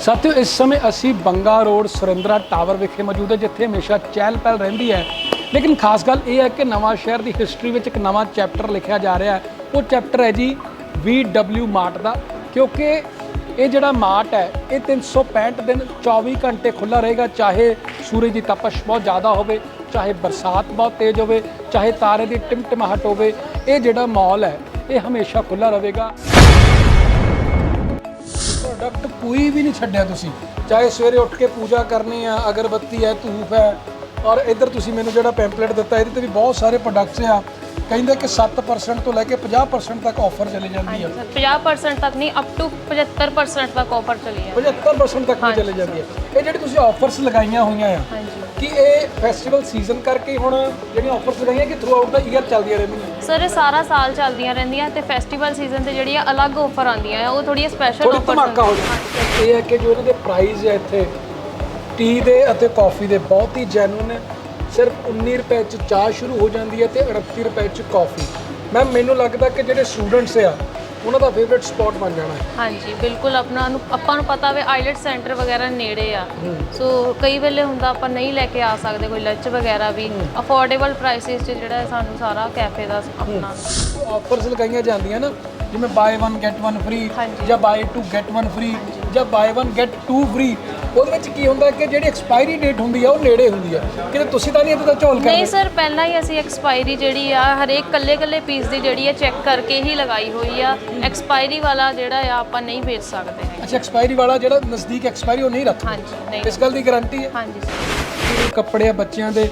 ਸਾਥੀਓ, ਇਸ ਸਮੇਂ ਅਸੀਂ ਬੰਗਾ ਰੋਡ ਸੁਰਿੰਦਰਾ ਟਾਵਰ ਵਿਖੇ ਮੌਜੂਦ ਹੈ, ਜਿੱਥੇ ਹਮੇਸ਼ਾ ਚਹਿਲ ਪਹਿਲ ਰਹਿੰਦੀ ਹੈ। ਲੇਕਿਨ ਖਾਸ ਗੱਲ ਇਹ ਹੈ ਕਿ ਨਵਾਂ ਸ਼ਹਿਰ ਦੀ ਹਿਸਟਰੀ ਵਿੱਚ ਇੱਕ ਨਵਾਂ ਚੈਪਟਰ ਲਿਖਿਆ ਜਾ ਰਿਹਾ ਹੈ। ਉਹ ਚੈਪਟਰ ਹੈ ਜੀ VW ਮਾਰਟ ਦਾ, ਕਿਉਂਕਿ ਇਹ ਜਿਹੜਾ ਮਾਰਟ ਹੈ, ਇਹ 365 ਦਿਨ 24 ਘੰਟੇ ਖੁੱਲਾ ਰਹੇਗਾ। ਚਾਹੇ ਸੂਰਜ ਦੀ ਤਪਸ਼ ਬਹੁਤ ਜ਼ਿਆਦਾ ਹੋਵੇ, ਚਾਹੇ ਬਰਸਾਤ ਬਹੁਤ ਤੇਜ਼ ਹੋਵੇ, ਚਾਹੇ ਤਾਰੇ ਦੀ ਟਿਮਟਿਮਾਹਟ ਹੋਵੇ, ਇਹ ਜਿਹੜਾ ਮਾਲ ਹੈ, ਇਹ ਹਮੇਸ਼ਾ ਖੁੱਲਾ ਰਹੇਗਾ। ਪ੍ਰੋਡਕਟ ਕੋਈ ਵੀ ਨਹੀਂ ਛੱਡਿਆ ਤੁਸੀਂ। ਚਾਹੇ ਸਵੇਰੇ ਉੱਠ ਕੇ ਪੂਜਾ ਕਰਨੀ ਆ ਅਗਰਬੱਤੀ ਹੈ ਧੂਫ ਹੈ ਔਰ ਇੱਧਰ ਤੁਸੀਂ ਮੈਨੂੰ ਜਿਹੜਾ ਪੈਂਪਲੇਟ ਦਿੱਤਾ ਇਹਦੇ ਤੇ ਵੀ ਬਹੁਤ ਸਾਰੇ ਪ੍ਰੋਡਕਟਸ ਆ। ਕਹਿੰਦੇ ਕਿ 7% ਤੋਂ ਲੈ ਕੇ 50% ਤੱਕ ਆਫਰ ਚਲੀ ਜਾਂਦੀ ਹੈ ਸਰ 50% ਤੱਕ ਨਹੀਂ ਅਪ ਟੂ 75% ਤੱਕ ਆਫਰ ਚਲੀ ਹੈ 75% ਤੱਕ ਵੀ ਚਲੇ ਜਾਂਦੀ ਹੈ ਇਹ ਜਿਹੜੀ ਤੁਸੀਂ ਆਫਰਸ ਲਗਾਈਆਂ ਹੋਈਆਂ ਆ ਕਿ ਇਹ ਫੈਸਟੀਵਲ ਸੀਜ਼ਨ ਕਰਕੇ ਹੁਣ ਜਿਹੜੀਆਂ ਆਫਰਸ ਲਗਾਈਆਂ ਕਿ ਥਰੂ ਆਊਟ ਦਾ ਈਅਰ ਚੱਲਦੀਆਂ ਰਹਿੰਦੀਆਂ? ਸਰ ਇਹ ਸਾਰਾ ਸਾਲ ਚੱਲਦੀਆਂ ਰਹਿੰਦੀਆਂ ਤੇ ਫੈਸਟੀਵਲ ਸੀਜ਼ਨ ਤੇ ਜਿਹੜੀ ਆ ਅਲੱਗ ਆਫਰ ਆਉਂਦੀਆਂ ਆ ਉਹ ਥੋੜੀ ਸਪੈਸ਼ਲ ਥੋੜੀ ਆਫਰ ਧਮਾਕਾ ਹੋ ਜਾਂਦਾ ਇਹ ਹੈ ਕਿ ਜੋ ਇਹਨਾਂ ਦੇ ਪ੍ਰਾਈਸ ਹੈ ਇੱਥੇ ਟੀ ਦੇ ਅਤੇ ਕਾਫੀ ਦੇ ਬਹੁਤ ਹੀ ਜੈਨੂਨ ਹੈ ਸਿਰਫ 19 ਰੁਪਏ ਚ ਚਾਹ ਸ਼ੁਰੂ ਹੋ ਜਾਂਦੀ ਹੈ ਤੇ 38 ਰੁਪਏ ਚ ਕਾਫੀ ਮੈਮ ਮੈਨੂੰ ਲੱਗਦਾ ਕਿ ਜਿਹੜੇ ਸਟੂਡੈਂਟਸ ਆ ਉਹਨਾਂ ਦਾ ਫੇਵਰਿਟ ਸਪੌਟ ਬਣ ਜਾਣਾ ਹੈ। ਹਾਂਜੀ ਬਿਲਕੁਲ ਆਪਣਾ ਨੂੰ ਆਪਾਂ ਨੂੰ ਪਤਾ ਵੇ ਆਈਲੈਟ ਸੈਂਟਰ ਵਗੈਰਾ ਨੇੜੇ ਆ। ਸੋ ਕਈ ਵੇਲੇ ਹੁੰਦਾ ਆਪਾਂ ਨਹੀਂ ਲੈ ਕੇ ਆ ਸਕਦੇ ਕੋਈ ਲੰਚ ਵਗੈਰਾ ਵੀ। ਅਫੋਰਡੇਬਲ ਪ੍ਰਾਈਸਿਸ 'ਚ ਜਿਹੜਾ ਸਾਨੂੰ ਸਾਰਾ ਕੈਫੇ ਦਾ ਆਪਣਾ। ਆਫਰਸ ਲਗਾਈਆਂ ਜਾਂਦੀਆਂ ਨਾ ਜਿਵੇਂ ਬਾਏ 1 ਗੈਟ 1 ਫ੍ਰੀ। ਜਾਂ ਬਾਏ 2 ਗੈਟ 1 ਫ੍ਰੀ ਜਾਂ ਬਾਏ 1 ਗੈਟ 2 ਫ੍ਰੀ ਉਹਦੇ ਵਿੱਚ ਕੀ ਹੁੰਦਾ ਕਿ ਜਿਹੜੀ ਐਕਸਪਾਇਰੀ ਡੇਟ ਹੁੰਦੀ ਆ ਉਹ ਨੇੜੇ ਹੁੰਦੀ ਆ। ਕਿਤੇ ਤੁਸੀਂ ਤਾਂ ਨਹੀਂ ਇਹਦਾ ਝੋਲ ਨਹੀਂ ਕਰਦੇ। ਸਰ ਪਹਿਲਾਂ ਹੀ ਅਸੀਂ ਐਕਸਪਾਇਰੀ ਜਿਹੜੀ ਆ ਹਰੇਕ ਕੱਲੇ ਕੱਲੇ ਪੀਸ ਦੀ ਜਿਹੜੀ ਹੈ ਚੈੱਕ ਕਰਕੇ ਹੀ ਲਗਾਈ ਹੋਈ ਆ। ਐਕਸਪਾਇਰੀ ਵਾਲਾ ਜਿਹੜਾ ਆ ਆਪਾਂ ਨਹੀਂ ਵੇਚ ਸਕਦੇ ਹੈਗੇ। ਅੱਛਾ ਐਕਸਪਾਇਰੀ ਵਾਲਾ ਜਿਹੜਾ ਨਜ਼ਦੀਕ ਐਕਸਪਾਇਰੀ ਉਹ ਨਹੀਂ ਰੱਖਦੇ ਹਾਂਜੀ ਨਹੀਂ ਇਸ ਗੱਲ ਦੀ ਗਾਰੰਟੀ ਹੈ? ਹਾਂਜੀ ਸਰ। ਕੱਪੜੇ ਆ ਬੱਚਿਆਂ ਦੇ